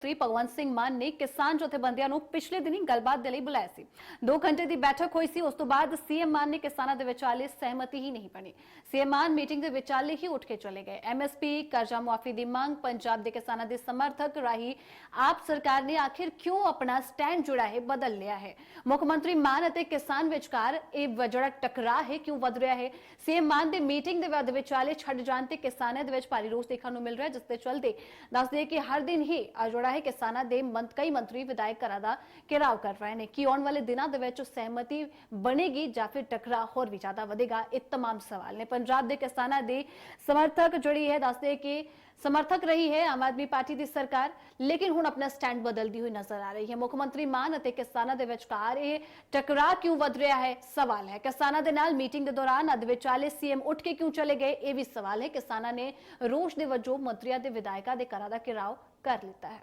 ਮੰਤਰੀ ਭਗਵੰਤ ਸਿੰਘ ਮਾਨ ਨੇ ਕਿਸਾਨ ਜਥੇਬੰਦੀਆਂ ਨੂੰ ਪਿਛਲੇ ਦਿਨੀ ਗੱਲਬਾਤ ਦੇ ਲਈ ਬੁਲਾਇਆ ਸੀ। 2 ਘੰਟੇ ਦੀ ਬੈਠਕ ਹੋਈ ਸੀ, ਉਸ ਤੋਂ ਬਾਅਦ ਸੀਐਮ ਮਾਨ ਨੇ ਕਿਸਾਨਾਂ ਦੇ ਵਿਚਾਲੇ ਸਹਿਮਤੀ ਹੀ ਨਹੀਂ ਬਣੀ। ਸੀਐਮ ਮਾਨ ਮੀਟਿੰਗ ਦੇ ਵਿਚਾਲੇ ਹੀ ਉੱਠ ਕੇ ਚਲੇ ਗਏ। ਐਮਐਸਪੀ ਕਰਜ਼ਾ ਮੁਆਫੀ ਦੀ ਮੰਗ, ਪੰਜਾਬ ਦੇ ਕਿਸਾਨਾਂ ਦੇ ਸਮਰਥਕ ਰਾਹੀਂ ਆਪ ਸਰਕਾਰ ਨੇ ਆਖਿਰ ਕਿਉਂ ਆਪਣਾ ਸਟੈਂਡ ਜਿਹੜਾ ਹੈ, ਬਦਲ ਲਿਆ ਹੈ? ਮੁੱਖ ਮੰਤਰੀ ਮਾਨ ਅਤੇ ਕਿਸਾਨ ਵਿਚਕਾਰ ਇਹ ਵ- ਜਿਹੜਾ ਟਕਰਾਅ ਹੈ, ਕਿਉਂ ਵਧ ਰਿਹਾ ਹੈ? ਸੀਐਮ ਮਾਨ ਦੇ ਮੀਟਿੰਗ ਦੇ ਬਾਅਦ ਵਿਚਾਲੇ ਛੱਡ ਜਾਣ ਤੇ ਕਿਸਾਨਾਂ ਦੇ ਵਿੱਚ ਭਾਰੀ ਰੋਸ ਦੇਖਣ ਨੂੰ ਮਿਲ ਰਿਹਾ ਜਿਸ ਦੇ ਚਲਦੇ ਦੱਸਦੇ ਕਿ ਹਰ ਦਿਨ ਹੀ ਆ ਜਿਹੜਾ ਹੈ ਕਿਸਾਨਾਂ ਦੇ ਮੰਤ ਕਈ ਮੰਤਰੀ ਵਿਧਾਇਕ ਘਰਾਂ ਦਾ ਘਿਰਾਓ ਕਰ ਰਹੇ ਨੇ ਕਿ ਆਉਣ ਵਾਲੇ ਦਿਨਾਂ ਦੇ ਵਿੱਚ ਸਹਿਮਤੀ ਬਣੇਗੀ ਜਾਂ ਫਿਰ ਟਕਰਾਅ ਹੋਰ ਵੀ ਜ਼ਿਆਦਾ ਵਧੇਗਾ ਇਹ तमाम ਸਵਾਲ ਨੇ ਪੰਜਾਬ ਦੇ ਕਿਸਾਨਾਂ ਦੇ ਸਮਰਥਕ ਜਿਹੜੀ ਹੈ ਦੱਸਦੇ ਕਿ ਸਮਰਥਕ ਰਹੀ ਹੈ ਆਮ ਆਦਮੀ ਪਾਰਟੀ ਦੀ ਸਰਕਾਰ ਲੇਕਿਨ ਹੁਣ ਆਪਣਾ ਸਟੈਂਡ ਬਦਲਦੀ ਹੋਈ ਨਜ਼ਰ ਆ ਰਹੀ ਹੈ ਮੁੱਖ ਮੰਤਰੀ ਮਾਨ ਅਤੇ ਕਿਸਾਨਾਂ ਦੇ ਵਿਚਕਾਰ ਇਹ ਟਕਰਾਅ ਕਿਉਂ ਵਧ ਰਿਹਾ ਹੈ ਸਵਾਲ ਹੈ ਕਿਸਾਨਾਂ ਦੇ ਨਾਲ ਮੀਟਿੰਗ ਦੇ ਦੌਰਾਨ ਅਧ ਵਿਚਾਲੇ ਸੀਐਮ ਉੱਠ ਕੇ ਕਿਉਂ ਚਲੇ ਗਏ ਇਹ ਵੀ ਸਵਾਲ ਹੈ ਕਿਸਾਨਾਂ ਨੇ ਰੋਸ਼ ਦੇ ਵਜੋਂ ਮੰਤਰੀਆਂ ਦੇ ਵਿਧਾਇਕਾਂ ਦੇ ਘਰਾਂ ਦਾ ਘਿਰਾਓ ਕਰ ਲਿੱਤਾ ਹੈ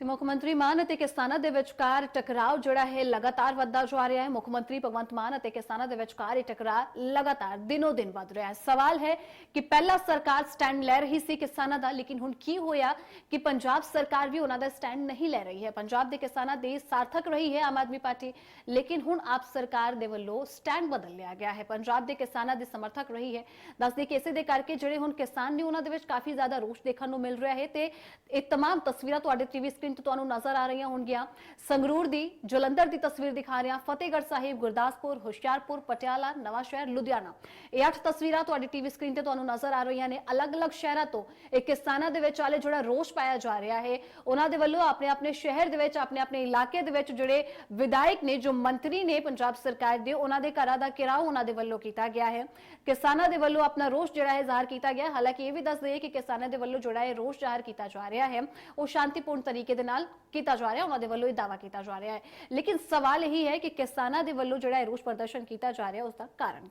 ਤੇ ਮੁੱਖ ਮੰਤਰੀ ਮਾਨ ਅਤੇ ਕਿਸਾਨਾਂ ਦੇ ਵਿਚਕਾਰ ਟਕਰਾਅ ਜਿਹੜਾ ਹੈ ਲਗਾਤਾਰ ਵੱਧਦਾ ਜਾ ਰਿਹਾ ਹੈ ਮੁੱਖ ਮੰਤਰੀ ਭਗਵੰਤ ਮਾਨ ਅਤੇ ਕਿਸਾਨਾਂ ਦੇ ਵਿਚਕਾਰ ਇਹ ਟਕਰਾਅ ਲਗਾਤਾਰ ਦਿਨੋ ਦਿਨ ਵੱਧ ਰਿਹਾ ਹੈ ਸਵਾਲ ਹੈ ਕਿ ਪਹਿਲਾਂ ਸਰਕਾਰ ਸਟੈਂਡ ਲੈ ਰਹੀ ਸੀ ਕਿਸਾਨਾਂ ਦਾ ਲੇਕਿਨ ਹੁਣ ਕੀ ਹੋਇਆ ਕਿ ਪੰਜਾਬ ਸਰਕਾਰ ਵੀ ਉਹਨਾਂ ਦਾ ਸਟੈਂਡ ਨਹੀਂ ਲੈ ਰਹੀ ਹੈ ਪੰਜਾਬ ਦੇ ਕਿਸਾਨਾਂ ਦੀ ਸਾਰਥਕ ਰਹੀ ਹੈ ਆਮ ਆਦਮੀ ਪਾਰਟੀ ਲੇਕਿਨ ਹੁਣ ਆਪ ਸਰਕਾਰ ਦੇ ਵੱਲੋਂ ਸਟੈਂਡ ਬਦਲ ਲਿਆ ਗਿਆ ਹੈ ਪੰਜਾਬ ਦੇ ਕਿਸਾਨਾਂ ਦੀ ਸਮਰਥਕ ਰਹੀ ਹੈ ਦੱਸਦੇ ਕਿ ਇਸੇ ਦੇ ਕਰਕੇ ਜਿਹੜੇ ਹੁਣ ਕਿਸਾਨ ਨੇ ਉਹਨਾਂ ਦੇ ਵਿੱਚ ਕਾਫੀ ਜ਼ਿਆਦਾ ਰੋਸ਼ ਦੇਖਣ ਨੂੰ ਮਿਲ ਰਿਹਾ ਹੈ ਤੇ ਇਹ तमाम ਤਸਵੀਰਾਂ ਤੁਹਾਡੇ ਟੀਵੀ ਸਕਰੀਨ ਤੇ ਤੁਹਾਨੂੰ ਨਜ਼ਰ ਆ ਰਹੀਆਂ ਹੋਣਗੀਆਂ। ਸੰਗਰੂਰ ਦੀ ਜਲੰਧਰ ਦੀ ਤਸਵੀਰ ਦਿਖਾ ਰਿਹਾ ਫਤਿਹਗੜ੍ਹ ਸਾਹਿਬ, ਗੁਰਦਾਸਪੁਰ, ਹੁਸ਼ਿਆਰਪੁਰ, ਪਟਿਆਲਾ, ਨਵਾਂ ਸ਼ਹਿਰ, ਲੁਧਿਆਣਾ। ਇਹ ਅੱਠ ਤਸਵੀਰਾਂ ਤੁਹਾਡੀ ਟੀਵੀ ਸਕਰੀਨ ਤੇ ਤੁਹਾਨੂੰ ਨਜ਼ਰ ਆ ਰਹੀਆਂ ਨੇ। ਅਲੱਗ-ਅਲੱਗ ਸ਼ਹਿਰਾਂ ਤੋਂ ਇਹ ਕਿਸਾਨਾਂ ਦੇ ਵਿੱਚ ਵਾਲੇ ਜਿਹੜਾ ਰੋਸ਼ ਪਾਇਆ ਜਾ ਰਿਹਾ ਹੈ। ਉਹਨਾਂ ਦੇ ਵੱਲੋਂ ਆਪਣੇ ਆਪਣੇ ਸ਼ਹਿਰ ਦੇ ਵਿੱਚ, ਆਪਣੇ ਆਪਣੇ ਇਲਾਕੇ ਦੇ ਵਿੱਚ ਜਿਹੜੇ ਵਿਧਾਇਕ ਨੇ, ਜੋ ਮੰਤਰੀ ਨੇ ਪੰਜਾਬ ਸਰਕਾਰ ਦੇ, ਉਹਨਾਂ ਦੇ ਘਰਾਂ ਦਾ ਘਿਰਾਓ ਉਹਨਾਂ ਦੇ ਵੱਲੋਂ ਕੀਤਾ ਗਿਆ ਹੈ। ਕਿਸਾਨਾਂ ਦੇ ਵੱਲੋਂ ਆਪਣਾ ਰੋਸ਼ ਜਿਹੜਾ ਹੈ ਜ਼ਾਹਰ ਕੀਤਾ ਗਿਆ। ਹਾਲਾਂਕਿ ਇਹ ਵੀ ਦੱਸ ਦਈਏ ਕਿ ਕਿਸਾਨਾਂ ਦੇ ਵੱਲੋਂ ਜਿਹੜਾ ਇਹ ਰੋਸ਼ ਜ਼ਾਹਰ ਕੀਤਾ ਜਾ ਰਿਹਾ ਹੈ। ਉਹ ਸ਼ਾਂਤੀਪੂਰਨ ਤਰੀਕੇ ਦੇ ਨਾਲ ਕੀਤਾ ਜਾ ਰਿਹਾ, ਉਹਨਾਂ ਦੇ ਵੱਲੋਂ ਇਹ ਦਾਵਾ ਕੀਤਾ ਜਾ ਰਿਹਾ ਹੈ। ਲੇਕਿਨ ਸਵਾਲ ਇਹੀ ਹੈ ਕਿ ਕਿਸਾਨਾਂ ਦੇ ਵੱਲੋਂ ਜਿਹੜਾ ਰੋਸ਼ ਪ੍ਰਦਰਸ਼ਨ ਕੀਤਾ ਜਾ ਰਿਹਾ, ਉਸ ਦਾ ਕਾਰਨ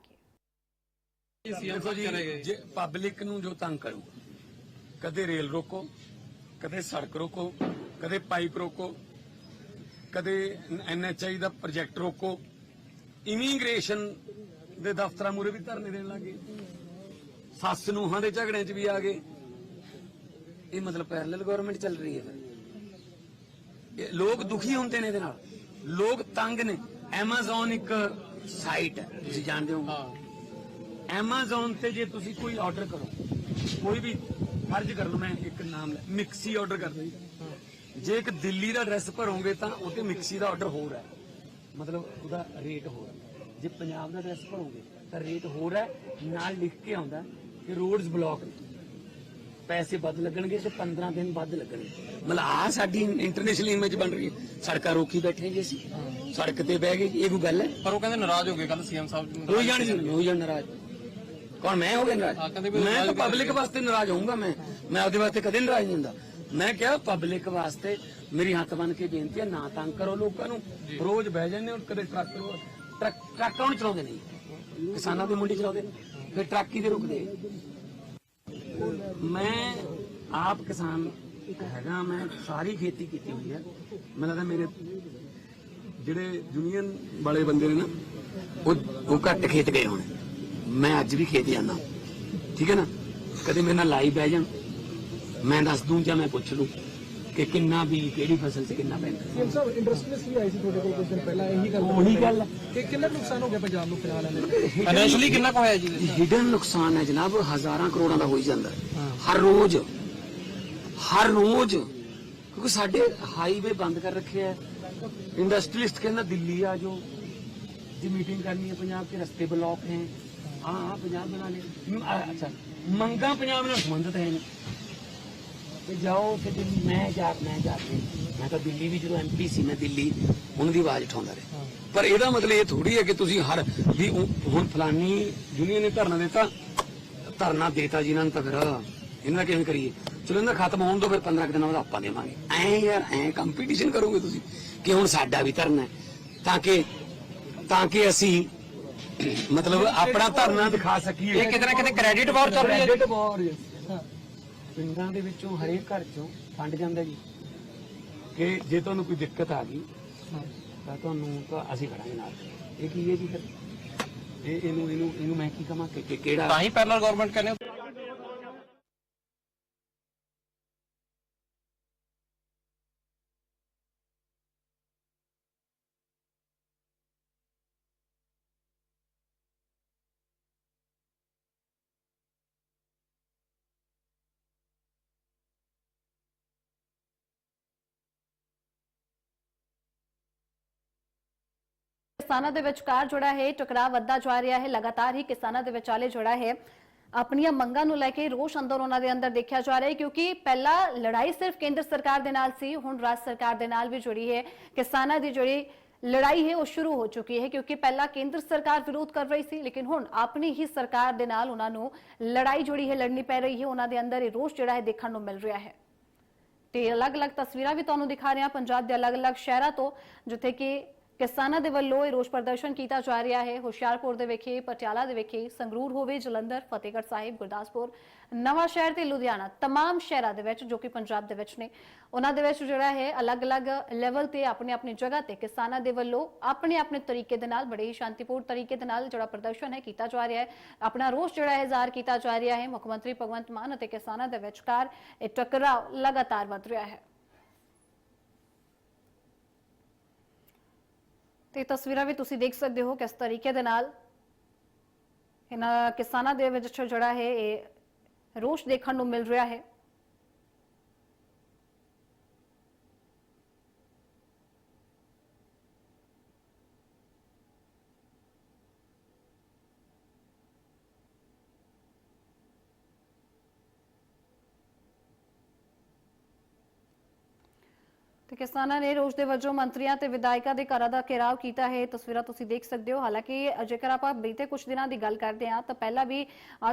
ਕੀ ਦੇਖੋ ਜੀ ਪਬਲਿਕ ਨੂੰ ਜੋ ਤੰਗ ਕਰੂ, ਕਦੇ ਰੇਲ ਰੋਕੋ, ਕਦੇ ਸੜਕ ਰੋਕੋ, ਕਦੇ ਪਾਈਪ ਰੋਕੋ, ਕਦੇ ਐਨਐਚਆਈ ਦਾ ਪ੍ਰੋਜੈਕਟ ਰੋਕੋ, ਇਮੀਗ੍ਰੇਸ਼ਨ ਦੇ ਦਫ਼ਤਰਾਂ ਮੂਰੇ ਵੀ ਧਰਨੇ ਦੇਣ ਲੱਗੇ ਸੱਸ ਨੂੰਹਾਂ ਦੇ ਝਗੜਿਆਂ 'ਚ ਵੀ ਆ ਗਏ। ਇਹ ਮਤਲਬ ਪੈਰਲਲ ਗਵਰਨਮੈਂਟ ਚੱਲ ਰਹੀ ਹੈ ਲੋਕ ਦੁਖੀ ਹੁੰਦੇ ਨੇ ਇਹਦੇ ਨਾਲ। ਲੋਕ ਤੰਗ ਨੇ। Amazon ਇੱਕ ਸਾਈਟ ਹੈ ਤੁਸੀਂ ਜਾਣਦੇ ਹੋ। Amazon ਤੇ ਜੇ ਤੁਸੀਂ ਕੋਈ ਆਰਡਰ ਕਰੋ ਕੋਈ ਵੀ ਫਰਜ਼ ਕਰ ਲਓ ਮੈਂ ਇੱਕ ਨਾਮ ਲੈ ਮਿਕਸੀ ਆਰਡਰ ਕਰ ਲਈ। ਜੇ ਇੱਕ ਦਿੱਲੀ ਦਾ ਐਡਰੈਸ ਭਰੋਗੇ ਤਾਂ ਉਹਤੇ ਮਿਕਸੀ ਦਾ ਆਰਡਰ ਹੋਰ ਹੈ। ਮਤਲਬ ਉਹਦਾ ਰੇਟ ਹੋਰ ਹੈ। ਜੇ ਪੰਜਾਬ ਦਾ ਐਡਰੈਸ ਭਰੋਗੇ ਤਾਂ ਰੇਟ ਹੋਰ ਹੈ। ਨਾਲ ਲਿਖ ਕੇ ਆਉਂਦਾ ਕਿ ਰੋਡਸ ਬਲੌਕ ਨੇ। ਪੈਸੇ ਵੱਧ ਲੱਗਣਗੇ ਤੇ 15 ਦਿਨ ਵੱਧ ਲੱਗਣਗੇ। ਮਤਲਬ ਆ ਸਾਡੀ ਇੰਟਰਨੈਸ਼ਨਲ ਇਮੇਜ ਬਣ ਰਹੀ ਹੈ। ਸੜਕਾਂ ਰੋਕੀ ਬੈਠੇ ਜੀ ਅਸੀਂ। ਸੜਕ ਤੇ ਬਹਿ ਗਏ ਇਹ ਕੋਈ ਗੱਲ ਹੈ? ਪਰ ਉਹ ਕਹਿੰਦੇ ਨਾਰਾਜ਼ ਹੋ ਗਏ ਕੱਲ ਸੀਐਮ ਸਾਹਿਬ ਹੋ ਜਾਣ ਜੀ ਹੋ ਜਾਣ ਨਾਰਾਜ਼। ਕੌਣ ਮੈਂ ਹੋ ਗਿਆ ਨਾਰਾਜ਼? ਮੈਂ ਤਾਂ ਪਬਲਿਕ ਵਾਸਤੇ ਨਾਰਾਜ਼ ਹੋਊਂਗਾ ਮੈਂ। ਮੈਂ ਆਪਦੇ ਵਾਸਤੇ ਕਦੇ ਨਾਰਾਜ਼ ਨਹੀਂ ਹੁੰਦਾ। ਮੈਂ ਕਿਹਾ ਪਬਲਿਕ ਵਾਸਤੇ ਮੇਰੀ ਹੱਥ ਬੰਨ ਕੇ ਬੇਨਤੀ ਹੈ ਨਾ ਤੰਗ ਕਰੋ ਲੋਕਾਂ ਨੂੰ। ਰੋਜ਼ ਬਹਿ ਜਾਂਦੇ ਹੋ ਕਦੇ ਟਰੱਕ ਟਰੱਕ ਟਰੱਕ ਕੌਣ ਚਲਾਉਂਦੇ ਨਹੀਂ ਕਿਸਾਨਾਂ ਦੇ ਮੁੰਡੇ ਚਲਾਉਂਦੇ ਨੇ? ਫਿਰ ਟਰੱਕ ਹੀ ਦੇ ਰੁਕਦੇ? ਮੈਂ ਆਪ ਕਿਸਾਨ ਹੈਗਾ, ਮੈਂ ਸਾਰੀ ਖੇਤੀ ਕੀਤੀ ਹੋਈ ਹੈ। ਮੈਨੂੰ ਲੱਗਦਾ ਮੇਰੇ ਜਿਹੜੇ ਯੂਨੀਅਨ ਵਾਲੇ ਬੰਦੇ ਨੇ ਨਾ, ਉਹ ਉਹ ਘੱਟ ਖੇਤ ਗਏ ਹੋਣੇ। ਮੈਂ ਅੱਜ ਵੀ ਖੇਤ ਜਾਂਦਾ। ਠੀਕ ਹੈ ਨਾ? ਕਦੇ ਮੇਰੇ ਨਾਲ ਲਾਈ ਬਹਿ ਜਾਣ। ਮੈਂ ਦੱਸ ਦੂੰ ਜਾਂ ਮੈਂ ਪੁੱਛ ਲੂੰ। ਕਿ ਕਿੰਨਾ ਵੀ ਕਿਹੜੀ ਫਸਲ 'ਚ ਕਿੰਨਾ ਪੈਂਦਾ। ਸੀਐਮ ਸਾਹਿਬ ਇੰਡਸਟਰੀਅਲਿਸਟ ਵੀ ਆਏ ਸੀ ਤੁਹਾਡੇ ਕੋਲ ਕੁਝ ਦਿਨ ਪਹਿਲਾਂ ਇਹੀ ਗੱਲ ਉਹੀ ਗੱਲ ਹੈ। ਕਿ ਕਿੰਨਾ ਨੁਕਸਾਨ ਹੋ ਗਿਆ ਪੰਜਾਬ ਨੂੰ ਫਿਲਹਾਲ ਇਹਨੇ ਫਾਈਨੈਂਸ਼ਲੀ ਕਿੰਨਾ ਕੁ ਹੋਇਆ ਜੀ? ਹਿਡਨ ਨੁਕਸਾਨ ਹੈ ਜਨਾਬ ਹਜ਼ਾਰਾਂ ਕਰੋੜਾਂ ਦਾ ਹੋਈ ਜਾਂਦਾ ਹੈ। ਹਰ ਰੋਜ਼ ਹਰ ਰੋਜ਼ ਕਿਉਂਕਿ ਸਾਡੇ ਹਾਈਵੇ ਬੰਦ ਕਰ ਰੱਖੇ ਹੈ ਇੰਡਸਟਰੀਲਿਸਟ ਕਹਿੰਦਾ ਦਿੱਲੀ ਆ ਜਾਓ। ਦੀ ਮੀਟਿੰਗ ਕਰਨੀ ਹੈ ਪੰਜਾਬ ਕੇ ਰਸਤੇ ਬਲੌਕ ਹੈ ਹਾਂ ਹਾਂ ਪੰਜਾਬ ਬਣਾ ਲੈ ਅੱਛਾ। ਮੰਗਾ ਪੰਜਾਬ ਨਾਲ ਸੰਬੰਧਿਤ ਹੈ ਤੇ ਜਾਓ ਕਿ ਦਿੱਲੀ ਮੈਂ ਜਾ ਮੈਂ ਜਾ ਕੇ ਮੈਂ ਤਾਂ ਦਿੱਲੀ ਵੀ ਜਦੋਂ ਐਮਪੀ ਸੀ ਮੈਂ ਦਿੱਲੀ ਉਹਨਾਂ ਦੀ ਆਵਾਜ਼ ਉਠਾਉਂਦਾ ਰਿਹਾ। ਪਰ ਇਹਦਾ ਮਤਲਬ ਇਹ ਥੋੜੀ ਹੈ ਕਿ ਤੁਸੀਂ ਹਰ ਵੀ ਹੁਣ ਫਲਾਨੀ ਯੂਨੀਅਨ ਨੇ ਧਰਨਾ ਦਿੱਤਾ ਧਰਨਾ ਦੇਤਾ ਜੀ ਇਹਨਾਂ ਨੂੰ ਤਾਂ ਫਿਰ ਇਹਨਾਂ ਕਿਵੇਂ ਕਰੀਏ? ਚਲੋ ਇਹਨਾਂ ਖਤਮ ਹੋਣ ਤੋਂ ਫਿਰ 15 ਕੁ ਦਿਨਾਂ ਬਾਅਦ ਆਪਾਂ ਦੇਵਾਂਗੇ। ਐ ਯਾਰ ਐ ਕੰਪੀਟੀਸ਼ਨ ਕਰੋਗੇ ਤੁਸੀਂ ਕਿ ਹੁਣ ਸਾਡਾ ਵੀ ਧਰਨਾ ਹੈ। ਤਾਂ ਕਿ ਤਾਂ ਕਿ ਅਸੀਂ ਮਤਲਬ ਆਪਣਾ ਧਰਨਾ ਦਿਖਾ ਸਕੀਏ। ਇਹ ਕਿਤੇ ਨਾ ਕਿਤੇ ਕ੍ਰੈਡਿਟ ਵਾਰ ਚੱਲ ਰਹੀ ਹੈ ਕ੍ਰੈਡਿਟ ਵਾਰ ਹਾਂ ਪਿੰਡਾਂ ਦੇ ਵਿੱਚੋਂ ਹਰੇਕ ਘਰ ਚੋਂ ਫੰਡ ਜਾਂਦਾ ਜੀ। ਕਿ ਜੇ ਤੁਹਾਨੂੰ ਕੋਈ ਦਿੱਕਤ ਆ ਗਈ ਹਾਂ। ਤਾਂ ਤੁਹਾਨੂੰ ਤਾਂ ਅਸੀਂ ਖੜਾਂਗੇ ਨਾਲ। ਇਹ ਕੀ ਹੈ ਜੀ ਫਿਰ? ਇਹ ਇਹਨੂੰ ਇਹਨੂੰ ਇਹਨੂੰ ਮੈਂ ਕੀ ਕਹਾਂ ਕਿ ਕਿ ਕਿਹੜਾ ਤਾਂ ਹੀ ਪੈਰਲਲ ਗਵਰਨਮੈਂਟ ਕਹਿੰਦੇ ਕਿਸਾਨਾਂ ਦੇ ਵਿਚਕਾਰ ਜਿਹੜਾ ਹੈ, ਟਕਰਾਅ ਵੱਧਦਾ ਜਾ ਰਿਹਾ ਹੈ, ਲਗਾਤਾਰ ਹੀ ਕਿਸਾਨਾਂ ਦੇ ਵਿਚਾਲੇ ਜਿਹੜਾ ਹੈ। ਆਪਣੀਆਂ ਮੰਗਾਂ ਨੂੰ ਲੈ ਕੇ ਰੋਸ਼ ਅੰਦਰ ਉਹਨਾਂ ਦੇ ਅੰਦਰ ਦੇਖਿਆ ਜਾ ਰਿਹਾ ਹੈ, ਕਿਉਂਕਿ ਪਹਿਲਾਂ ਲੜਾਈ ਸਿਰਫ ਕੇਂਦਰ ਸਰਕਾਰ ਦੇ ਨਾਲ ਸੀ, ਹੁਣ ਰਾਜ ਸਰਕਾਰ ਦੇ ਨਾਲ ਵੀ ਜੁੜੀ ਹੈ। ਕਿਸਾਨਾਂ ਦੀ ਜਿਹੜੀ ਲੜਾਈ ਹੈ, ਉਹ ਸ਼ੁਰੂ ਹੋ ਚੁੱਕੀ ਹੈ, ਕਿਉਂਕਿ ਪਹਿਲਾਂ ਕੇਂਦਰ ਸਰਕਾਰ ਵਿਰੋਧ ਕਰ ਰਹੀ ਸੀ, ਲੇਕਿਨ ਹੁਣ ਆਪਣੀ ਹੀ ਸਰਕਾਰ ਦੇ ਨਾਲ ਉਹਨਾਂ ਨੂੰ ਲੜਾਈ ਜੁੜੀ ਹੈ, ਲੜਨੀ ਪੈ ਰਹੀ ਹੈ, ਉਹਨਾਂ ਦੇ ਅੰਦਰ ਇਹ ਰੋਸ਼ ਜਿਹੜਾ ਹੈ ਦੇਖਣ ਨੂੰ ਮਿਲ ਰਿਹਾ ਹੈ। ਤੇ ਅਲੱਗ-ਅਲੱਗ ਤਸਵੀਰਾਂ ਵੀ ਤੁਹਾਨੂੰ ਦਿਖਾ ਰਹੇ ਹਾਂ ਪੰਜਾਬ ਦੇ ਅਲੱਗ-ਅਲੱਗ ਸ਼ਹਿਰਾਂ ਤੋਂ, ਜਿੱਥੇ ਕਿ ਕਿਸਾਨਾਂ ਦੇ ਵੱਲੋਂ ਇਹ ਰੋਸ ਪ੍ਰਦਰਸ਼ਨ ਕੀਤਾ ਜਾ ਰਿਹਾ ਹੈ ਹੁਸ਼ਿਆਰਪੁਰ ਦੇ ਵਿਖੇ ਪਟਿਆਲਾ ਦੇ ਵਿਖੇ ਸੰਗਰੂਰ ਹੋਵੇ ਜਲੰਧਰ ਫਤਿਹਗੜ੍ਹ ਸਾਹਿਬ ਗੁਰਦਾਸਪੁਰ ਨਵਾਂ ਸ਼ਹਿਰ ਤੇ ਲੁਧਿਆਣਾ तमाम ਸ਼ਹਿਰਾਂ ਦੇ ਵਿੱਚ ਜੋ ਕਿ ਪੰਜਾਬ ਦੇ ਵਿੱਚ ਨੇ ਉਹਨਾਂ ਦੇ ਵਿੱਚ ਜਿਹੜਾ ਹੈ ਅਲੱਗ-ਅਲੱਗ ਲੈਵਲ ਤੇ ਆਪਣੀ ਆਪਣੀ ਜਗ੍ਹਾ ਤੇ ਕਿਸਾਨਾਂ ਦੇ ਵੱਲੋਂ ਆਪਣੇ ਆਪਣੇ ਤਰੀਕੇ ਦੇ ਨਾਲ ਬੜੇ ਹੀ ਸ਼ਾਂਤੀਪੂਰਨ ਤਰੀਕੇ ਦੇ ਨਾਲ ਜਿਹੜਾ ਪ੍ਰਦਰਸ਼ਨ ਹੈ ਕੀਤਾ ਜਾ ਰਿਹਾ ਹੈ ਆਪਣਾ ਰੋਸ ਜਿਹੜਾ ਹੈ ਜ਼ਾਹਰ ਕੀਤਾ ਜਾ ਰਿਹਾ ਹੈ ਮੁੱਖ ਮੰਤਰੀ ਭਗਵੰਤ ਮਾਨ ਅਤੇ ਕਿਸਾਨਾਂ ਦੇ ਵਿਚਕਾਰ ਇਹ ਟਕਰਾਅ ਲਗਾਤਾਰ ਵਧ ਰਿਹਾ ਹੈ ਤੇ ਤਸਵੀਰਾਂ ਵੀ ਤੁਸੀਂ ਦੇਖ ਸਕਦੇ ਹੋ ਕਿਸ ਤਰੀਕੇ ਦੇ ਨਾਲ ਇਹਨਾਂ ਕਿਸਾਨਾਂ ਦੇ ਵਿੱਚ ਜਿਹੜਾ ਹੈ, ਇਹ ਰੋਸ਼ ਦੇਖਣ ਨੂੰ ਮਿਲ ਰਿਹਾ ਹੈ। ਤੇ ਕਿਸਾਨਾਂ ਨੇ ਰੋਸ਼ ਦੇ ਵਜੋਂ ਮੰਤਰੀਆਂ ਤੇ ਵਿਧਾਇਕਾਂ ਦੇ ਘਰਾਂ ਦਾ ਘੇਰਾਵ ਕੀਤਾ ਹੈ। ਤਸਵੀਰਾਂ ਤੁਸੀਂ ਦੇਖ ਸਕਦੇ ਹੋ। ਹਾਲਾਂਕਿ ਜੇਕਰ ਆਪਾਂ ਬੀਤੇ ਕੁਝ ਦਿਨਾਂ ਦੀ ਗੱਲ ਕਰਦੇ ਹਾਂ ਤਾਂ ਪਹਿਲਾਂ ਵੀ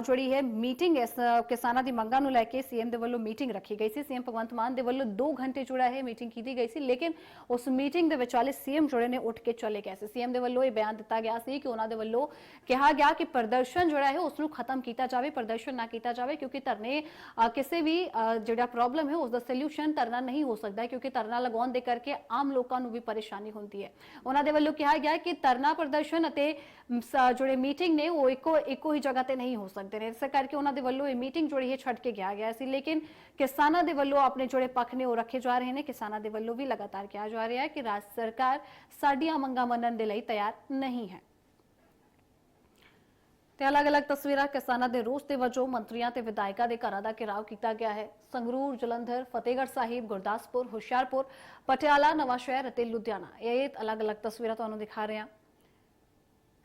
ਜਿਹੜੀ ਹੈ ਮੀਟਿੰਗ ਇਸ ਕਿਸਾਨਾਂ ਦੀ ਮੰਗਾਂ ਨੂੰ ਲੈ ਕੇ ਸੀਐਮ ਦੇ ਵੱਲੋਂ ਮੀਟਿੰਗ ਰੱਖੀ ਗਈ ਸੀ। ਸੀਐਮ ਭਗਵੰਤ ਮਾਨ ਦੇ ਵੱਲੋਂ 2 ਘੰਟੇ ਜੁੜਾ ਹੈ ਮੀਟਿੰਗ ਕੀਤੀ ਗਈ ਸੀ ਲੇਕਿਨ ਉਸ ਮੀਟਿੰਗ ਦੇ ਵਿਚਾਲੇ ਸੀਐਮ ਜੁੜੇ ਨੇ ਉੱਠ ਕੇ ਚਲੇ ਗਏ ਸੀ। ਸੀਐਮ ਦੇ ਵੱਲੋਂ ਇਹ ਬਿਆਨ ਦਿੱਤਾ ਗਿਆ ਸੀ ਕਿ ਉਹਨਾਂ ਦੇ ਵੱਲੋਂ ਕਿਹਾ ਗਿਆ ਕਿ ਪ੍ਰਦਰਸ਼ਨ ਜਿਹੜਾ ਹੈ ਉਸ ਨੂੰ ਖਤਮ ਕੀਤਾ ਜਾਵੇ ਪ੍ਰਦਰਸ਼ਨ ਨਾ ਕੀਤਾ ਜਾਵੇ ਕਿਉਂਕਿ ਧਰਨੇ ਕਿਸੇ ਵੀ ਅ, ਜਿਹੜਾ ਪ੍ਰੋਬਲਮ ਹੈ ਉਸ ਦਾ ਸੋਲੂਸ਼ਨ ਧਰਨਾ ਨਹੀਂ ਹੋ ਸਕਦਾ ਕਿਉਂਕਿ ਧਰਨਾ ਲਗਾਉਣ ਦੇ ਕਰਕੇ ਆਮ ਲੋਕਾਂ ਨੂੰ ਵੀ ਪਰੇਸ਼ਾਨੀ ਹੁੰਦੀ ਹੈ। ਉਹਨਾਂ ਦੇ ਵੱਲੋਂ ਕਿਹਾ ਗਿਆ ਕਿ ਧਰਨਾ ਪ੍ਰਦਰਸ਼ਨ ਅਤੇ ਮ, ਸ- ਜਿਹੜੇ ਮੀਟਿੰਗ ਨੇ ਉਹ ਇੱਕੋ ਇੱਕੋ ਹੀ ਜਗ੍ਹਾ ਤੇ ਨਹੀਂ ਹੋ ਸਕਦੇ ਨੇ। ਇਸ ਕਰਕੇ ਉਹਨਾਂ ਦੇ ਵੱਲੋਂ ਇਹ ਮੀਟਿੰਗ ਜਿਹੜੀ ਹੈ ਛੱਡ ਕੇ ਗਿਆ ਗਿਆ ਸੀ। ਲੇਕਿਨ ਕਿਸਾਨਾਂ ਦੇ ਵੱਲੋਂ ਆਪਣੇ ਜਿਹੜੇ ਪੱਖ ਨੇ ਉਹ ਰੱਖੇ ਜਾ ਰਹੇ ਨੇ। ਕਿਸਾਨਾਂ ਦੇ ਵੱਲੋਂ ਵੀ ਲਗਾਤਾਰ ਕਿਹਾ ਜਾ ਰਿਹਾ ਹੈ ਕਿ ਰਾਜ ਸਰਕਾਰ ਸਾਡੀਆਂ ਮੰਗਾਂ ਮੰਨਣ ਦੇ ਲਈ ਤਿਆਰ ਨਹੀਂ ਹੈ। ਤੇ ਅਲੱਗ-ਅਲੱਗ ਤਸਵੀਰਾਂ ਕਿਸਾਨਾਂ ਦੇ ਰੋਸ ਦੇ ਵਜੋਂ ਮੰਤਰੀਆਂ ਤੇ ਵਿਧਾਇਕਾਂ ਦੇ ਘਰਾਂ ਦਾ ਘਿਰਾਵ ਕੀਤਾ ਗਿਆ ਹੈ। ਸੰਗਰੂਰ, ਜਲੰਧਰ, ਫਤਿਹਗੜ੍ਹ ਸਾਹਿਬ, ਗੁਰਦਾਸਪੁਰ, ਹੁਸ਼ਿਆਰਪੁਰ, ਪਟਿਆਲਾ ਨਵਾਂ ਸ਼ਹਿਰ ਅਤੇ ਲੁਧਿਆਣਾ। ਇਹ ਅਲੱਗ-ਅਲੱਗ ਤਸਵੀਰਾਂ ਤੁਹਾਨੂੰ ਦਿਖਾ ਰਹੇ ਹਾਂ।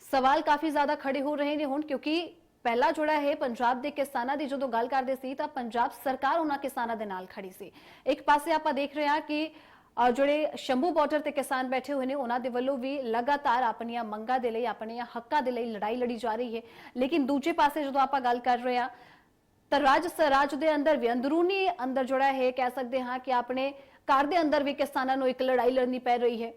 ਸਵਾਲ ਕਾਫੀ ਜ਼ਿਆਦਾ ਖੜੇ ਹੋ ਰਹੇ ਨੇ ਹੁਣ ਕਿਉਂਕਿ ਪਹਿਲਾ ਜਿਹੜਾ ਹੈ ਪੰਜਾਬ ਦੇ ਕਿਸਾਨਾਂ ਦੀ ਜਦੋਂ ਗੱਲ ਕਰਦੇ ਸੀ ਤਾਂ ਪੰਜਾਬ ਸਰਕਾਰ ਉਹਨਾਂ ਕਿਸਾਨਾਂ ਦੇ ਨਾਲ ਖੜੀ ਸੀ। ਇੱਕ ਪਾਸੇ ਆਪਾਂ ਦੇਖ ਰਹੇ ਹਾਂ ਕਿ ਜਿਹੜੇ ਸ਼ੰਭੂ ਬਾਰਡਰ ਤੇ ਕਿਸਾਨ ਬੈਠੇ ਹੋਏ ਨੇ, ਉਹਨਾਂ ਦੇ ਵੱਲੋਂ ਵੀ ਲਗਾਤਾਰ ਆਪਣੀਆਂ ਮੰਗਾਂ ਦੇ ਲਈ, ਆਪਣੀਆਂ ਹੱਕਾਂ ਦੇ ਲਈ ਲੜਾਈ ਲੜੀ ਜਾ ਰਹੀ ਹੈ। ਲੇਕਿਨ ਦੂਜੇ ਪਾਸੇ ਜਦੋਂ ਆਪਾਂ ਗੱਲ ਕਰ ਰਹੇ ਹਾਂ, ਤਾਂ ਰਾਜ ਸਰਾਜ ਦੇ ਅੰਦਰ ਵੀ, ਅੰਦਰੂਨੀ ਅੰਦਰ ਜਿਹੜਾ ਹੈ ਕਹਿ ਸਕਦੇ ਹਾਂ ਕਿ ਆਪਣੇ ਘਰ ਦੇ ਅੰਦਰ ਵੀ ਕਿਸਾਨਾਂ ਨੂੰ ਇੱਕ ਲੜਾਈ ਲੜਨੀ ਪੈ ਰਹੀ ਹੈ।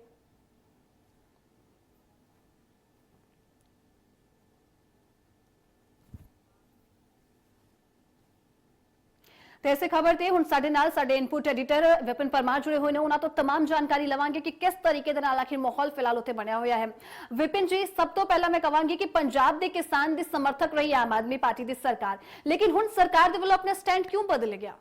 ਤੇ ਇਸੇ ਖਬਰ ਤੇ ਹੁਣ ਸਾਡੇ ਨਾਲ ਸਾਡੇ ਇਨਪੁਟ ਐਡੀਟਰ ਵਿਪਨ ਪਰਮਾਰ ਜੁੜੇ ਹੋਏ ਨੇ ਉਹਨਾਂ ਤੋਂ तमाम ਜਾਣਕਾਰੀ ਲਵਾਂਗੇ ਕਿ ਕਿਸ ਤਰੀਕੇ ਦੇ ਨਾਲ ਆਖਿਰ ਮਾਹੌਲ ਫਿਲਹਾਲ ਉੱਥੇ ਬਣਿਆ ਹੋਇਆ ਹੈ ਵਿਪਨ ਜੀ ਸਭ ਤੋਂ ਪਹਿਲਾਂ ਮੈਂ ਕਹਾਂਗੀ ਕਿ ਪੰਜਾਬ ਦੇ ਕਿਸਾਨ ਦੀ ਸਮਰਥਕ ਰਹੀ ਆਮ ਆਦਮੀ ਪਾਰਟੀ ਦੀ ਸਰਕਾਰ ਲੇਕਿਨ ਹੁਣ ਸਰਕਾਰ ਦੇ ਵੱਲੋਂ ਆਪਣਾ ਸਟੈਂਡ ਕਿਉਂ ਬਦਲ ਗਿਆ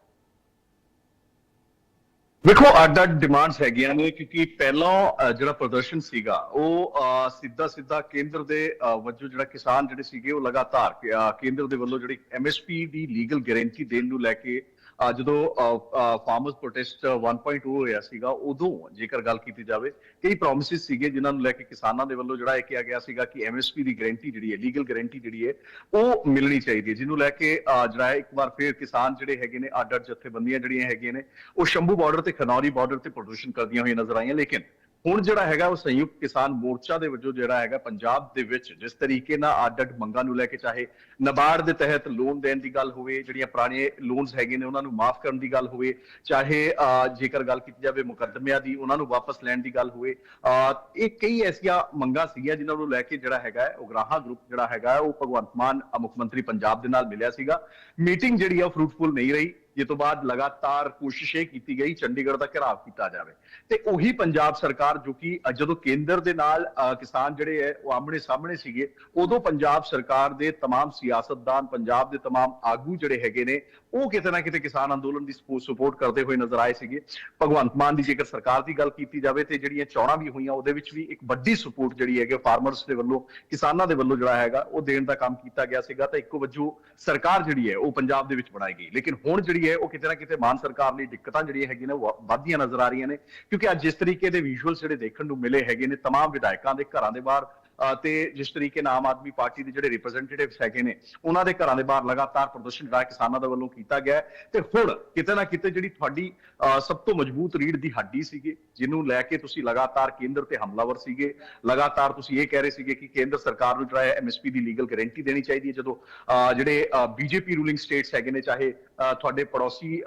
ਵੇਖੋ ਅੱਡ ਅੱਡ ਡਿਮਾਂਡਸ ਹੈਗੀਆਂ ਨੇ ਕਿਉਂਕਿ ਪਹਿਲਾਂ ਜਿਹੜਾ ਪ੍ਰਦਰਸ਼ਨ ਸੀਗਾ ਉਹ ਸਿੱਧਾ ਸਿੱਧਾ ਕੇਂਦਰ ਦੇ ਅਹ, ਵਜੋਂ ਜਿਹੜਾ ਕਿਸਾਨ ਜਿਹੜੇ ਸੀਗੇ ਉਹ ਲਗਾਤਾਰ ਕੇਂਦਰ ਦੇ ਵੱਲੋਂ ਜਿਹੜੀ ਐਮਐਸਪੀ ਦੀ ਲੀਗਲ ਗਾਰੰਟੀ ਦੇਣ ਨੂੰ ਲੈ ਕੇ ਜਦੋਂ ਫਾਰਮਰਸ ਪ੍ਰੋਟੈਸਟ 1.2 ਹੋਇਆ ਸੀਗਾ, ਉਦੋਂ ਜੇਕਰ ਗੱਲ ਕੀਤੀ ਜਾਵੇ, ਕਈ ਪ੍ਰੋਮਿਸਸ ਸੀਗੇ ਜਿਨ੍ਹਾਂ ਨੂੰ ਲੈ ਕੇ ਕਿਸਾਨਾਂ ਦੇ ਵੱਲੋਂ ਜਿਹੜਾ ਇਹ ਕਿਹਾ ਗਿਆ ਸੀਗਾ ਕਿ ਐਮਐਸਪੀ ਦੀ ਗਾਰੰਟੀ ਜਿਹੜੀ ਹੈ ਲੀਗਲ ਗਾਰੰਟੀ ਜਿਹੜੀ ਹੈ, ਉਹ ਮਿਲਣੀ ਚਾਹੀਦੀ ਹੈ। ਜਿਹਨੂੰ ਲੈ ਕੇ ਜਿਹੜਾ ਹੈ, ਇੱਕ ਵਾਰ ਫਿਰ ਕਿਸਾਨ ਜਿਹੜੇ ਹੈਗੇ ਨੇ ਅੱਡ ਅੱਡ ਜਥੇਬੰਦੀਆਂ ਜਿਹੜੀਆਂ ਹੈਗੀਆਂ ਨੇ, ਉਹ ਸ਼ੰਭੂ ਬਾਰਡਰ ਤੇ ਖਨੌਰੀ ਬਾਰਡਰ ਤੇ ਪ੍ਰਦਰਸ਼ਨ ਕਰਦੀਆਂ ਹੋਈਆਂ ਨਜ਼ਰ ਆਈਆਂ। ਲੇਕਿਨ ਹੁਣ ਜਿਹੜਾ ਹੈਗਾ ਉਹ ਸੰਯੁਕਤ ਕਿਸਾਨ ਮੋਰਚਾ ਦੇ ਵਜੋਂ ਜਿਹੜਾ ਹੈਗਾ ਪੰਜਾਬ ਦੇ ਵਿੱਚ ਜਿਸ ਤਰੀਕੇ ਨਾਲ ਅੱਡ-ਅੱਡ ਮੰਗਾਂ ਨੂੰ ਲੈ ਕੇ ਚਾਹੇ ਨਬਾਰਡ ਦੇ ਤਹਿਤ ਲੋਨ ਦੇਣ ਦੀ ਗੱਲ ਹੋਵੇ ਜਿਹੜੀਆਂ ਪੁਰਾਣੇ ਲੋਨਸ ਹੈਗੇ ਨੇ ਉਹਨਾਂ ਨੂੰ ਮਾਫ ਕਰਨ ਦੀ ਗੱਲ ਹੋਵੇ ਚਾਹੇ ਜੇਕਰ ਗੱਲ ਕੀਤੀ ਜਾਵੇ ਮੁਕੱਦਮਿਆਂ ਦੀ ਉਹਨਾਂ ਨੂੰ ਵਾਪਸ ਲੈਣ ਦੀ ਗੱਲ ਹੋਵੇ ਇਹ ਕਈ ਐਸੀਆਂ ਮੰਗਾਂ ਸੀਗੀਆਂ ਜਿਨ੍ਹਾਂ ਨੂੰ ਲੈ ਕੇ ਜਿਹੜਾ ਹੈਗਾ ਹੈ, ਉਗਰਾਹਾ ਗਰੁੱਪ ਜਿਹੜਾ ਹੈਗਾ ਉਹ ਭਗਵੰਤ ਮਾਨ ਮੁੱਖ ਮੰਤਰੀ ਪੰਜਾਬ ਦੇ ਨਾਲ ਮਿਲਿਆ ਸੀਗਾ। ਮੀਟਿੰਗ ਜਿਹੜੀ ਆ ਫਰੂਟਫੁਲ ਨਹੀਂ ਰਹੀ। ਜਿਸ ਤੋਂ ਬਾਅਦ ਲਗਾਤਾਰ ਕੋਸ਼ਿਸ਼ ਇਹ ਕੀਤੀ ਗਈ ਚੰਡੀਗੜ੍ਹ ਦਾ ਘਿਰਾਵ ਕੀਤਾ ਜਾਵੇ ਤੇ ਉਹੀ ਪੰਜਾਬ ਸਰਕਾਰ ਜੋ ਕਿ ਅ, ਜਦੋਂ ਕੇਂਦਰ ਦੇ ਨਾਲ ਅ, ਕਿਸਾਨ ਜਿਹੜੇ ਹੈ ਉਹ ਆਮਣੇ ਸਾਹਮਣੇ ਸੀਗੇ ਉਦੋਂ ਪੰਜਾਬ ਸਰਕਾਰ ਦੇ तमाम ਸਿਆਸਤਦਾਨ ਪੰਜਾਬ ਦੇ तमाम ਆਗੂ ਜਿਹੜੇ ਹੈਗੇ ਨੇ ਉਹ ਕਿਤੇ ਨਾ ਕਿਤੇ ਕਿਸਾਨ ਅੰਦੋਲਨ ਦੀ ਸਪੋਰਟ ਕਰਦੇ ਹੋਏ ਨਜ਼ਰ ਆਏ ਸੀਗੇ ਭਗਵੰਤ ਮਾਨ ਦੀ ਜੇਕਰ ਸਰਕਾਰ ਦੀ ਗੱਲ ਕੀਤੀ ਜਾਵੇ ਤੇ ਜਿਹੜੀਆਂ ਚੋਣਾਂ ਵੀ ਹੋਈਆਂ ਉਹਦੇ ਵਿੱਚ ਵੀ ਇੱਕ ਵੱਡੀ ਸਪੋਰਟ ਜਿਹੜੀ ਹੈਗੀ ਫਾਰਮਰਸ ਦੇ ਵੱਲੋਂ ਕਿਸਾਨਾਂ ਦੇ ਵੱਲੋਂ ਜਿਹੜਾ ਹੈਗਾ ਉਹ ਦੇਣ ਦਾ ਕੰਮ ਕੀਤਾ ਗਿਆ ਸੀਗਾ ਤਾਂ ਇੱਕੋ ਵਜੋਂ ਸਰਕਾਰ ਜਿਹੜੀ ਹੈ ਉਹ ਪੰਜਾਬ ਦੇ ਵਿੱਚ ਬਣਾਈ ਗਈ ਲੇਕਿਨ ਹੁਣ ਜਿਹੜੀ ਹੈ ਉਹ ਕਿਤੇ ਨਾ ਕਿਤੇ ਮਾਨ ਸਰਕਾਰ ਲਈ ਦਿੱਕਤਾਂ ਜਿਹੜੀਆਂ ਹੈਗੀਆਂ ਨੇ ਉਹ ਵੱਧਦੀਆਂ ਨਜ਼ਰ ਆ ਰਹੀਆਂ ਨੇ ਕਿਉਂਕਿ ਅੱਜ ਜਿਸ ਤਰੀਕੇ ਦੇ ਵਿਜ਼ੂਅਲਸ ਜਿਹੜੇ ਦੇਖਣ ਨੂੰ ਮਿਲੇ ਹੈਗੇ ਨੇ तमाम ਵਿਧਾਇਕਾਂ ਦੇ ਘਰਾਂ ਦੇ ਬਾਹਰ ਅਹ ਤੇ ਜਿਸ ਤਰੀਕੇ ਨਾਲ ਆਮ ਆਦਮੀ ਪਾਰਟੀ ਦੇ ਜਿਹੜੇ ਰਿਪਰੈਜ਼ੈਂਟੇਟਿਵਸ ਹੈਗੇ ਨੇ ਉਹਨਾਂ ਦੇ ਘਰਾਂ ਦੇ ਬਾਹਰ ਲਗਾਤਾਰ ਪ੍ਰਦਰਸ਼ਨ ਜਿਹੜਾ ਕਿਸਾਨਾਂ ਦੇ ਵੱਲੋਂ ਕੀਤਾ ਗਿਆ ਹੈ ਤੇ ਹੁਣ ਕਿਤੇ ਨਾ ਕਿਤੇ ਜਿਹੜੀ ਤੁਹਾਡੀ ਅਹ ਸਭ ਤੋਂ ਮਜ਼ਬੂਤ ਰੀੜ ਦੀ ਹੱਡੀ ਸੀਗੀ ਜਿਹਨੂੰ ਲੈ ਕੇ ਤੁਸੀਂ ਲਗਾਤਾਰ ਕੇਂਦਰ ਤੇ ਹਮਲਾਵਰ ਸੀਗੇ ਲਗਾਤਾਰ ਤੁਸੀਂ ਇਹ ਕਹਿ ਰਹੇ ਸੀਗੇ ਕਿ ਕੇਂਦਰ ਸਰਕਾਰ ਨੂੰ ਜਿਹੜਾ ਹੈ ਐਮਐਸਪੀ ਦੀ ਲੀਗਲ ਗਾਰੰਟੀ ਦੇਣੀ ਚਾਹੀਦੀ ਹੈ ਜਦੋਂ ਅਹ ਜਿਹੜੇ ਬੀਜੇਪੀ ਰੂਲਿੰਗ ਸਟੇਟਸ ਹੈਗੇ ਨੇ ਚਾਹੇ ਅਹ ਤੁਹਾਡੇ ਪੜੋਸੀ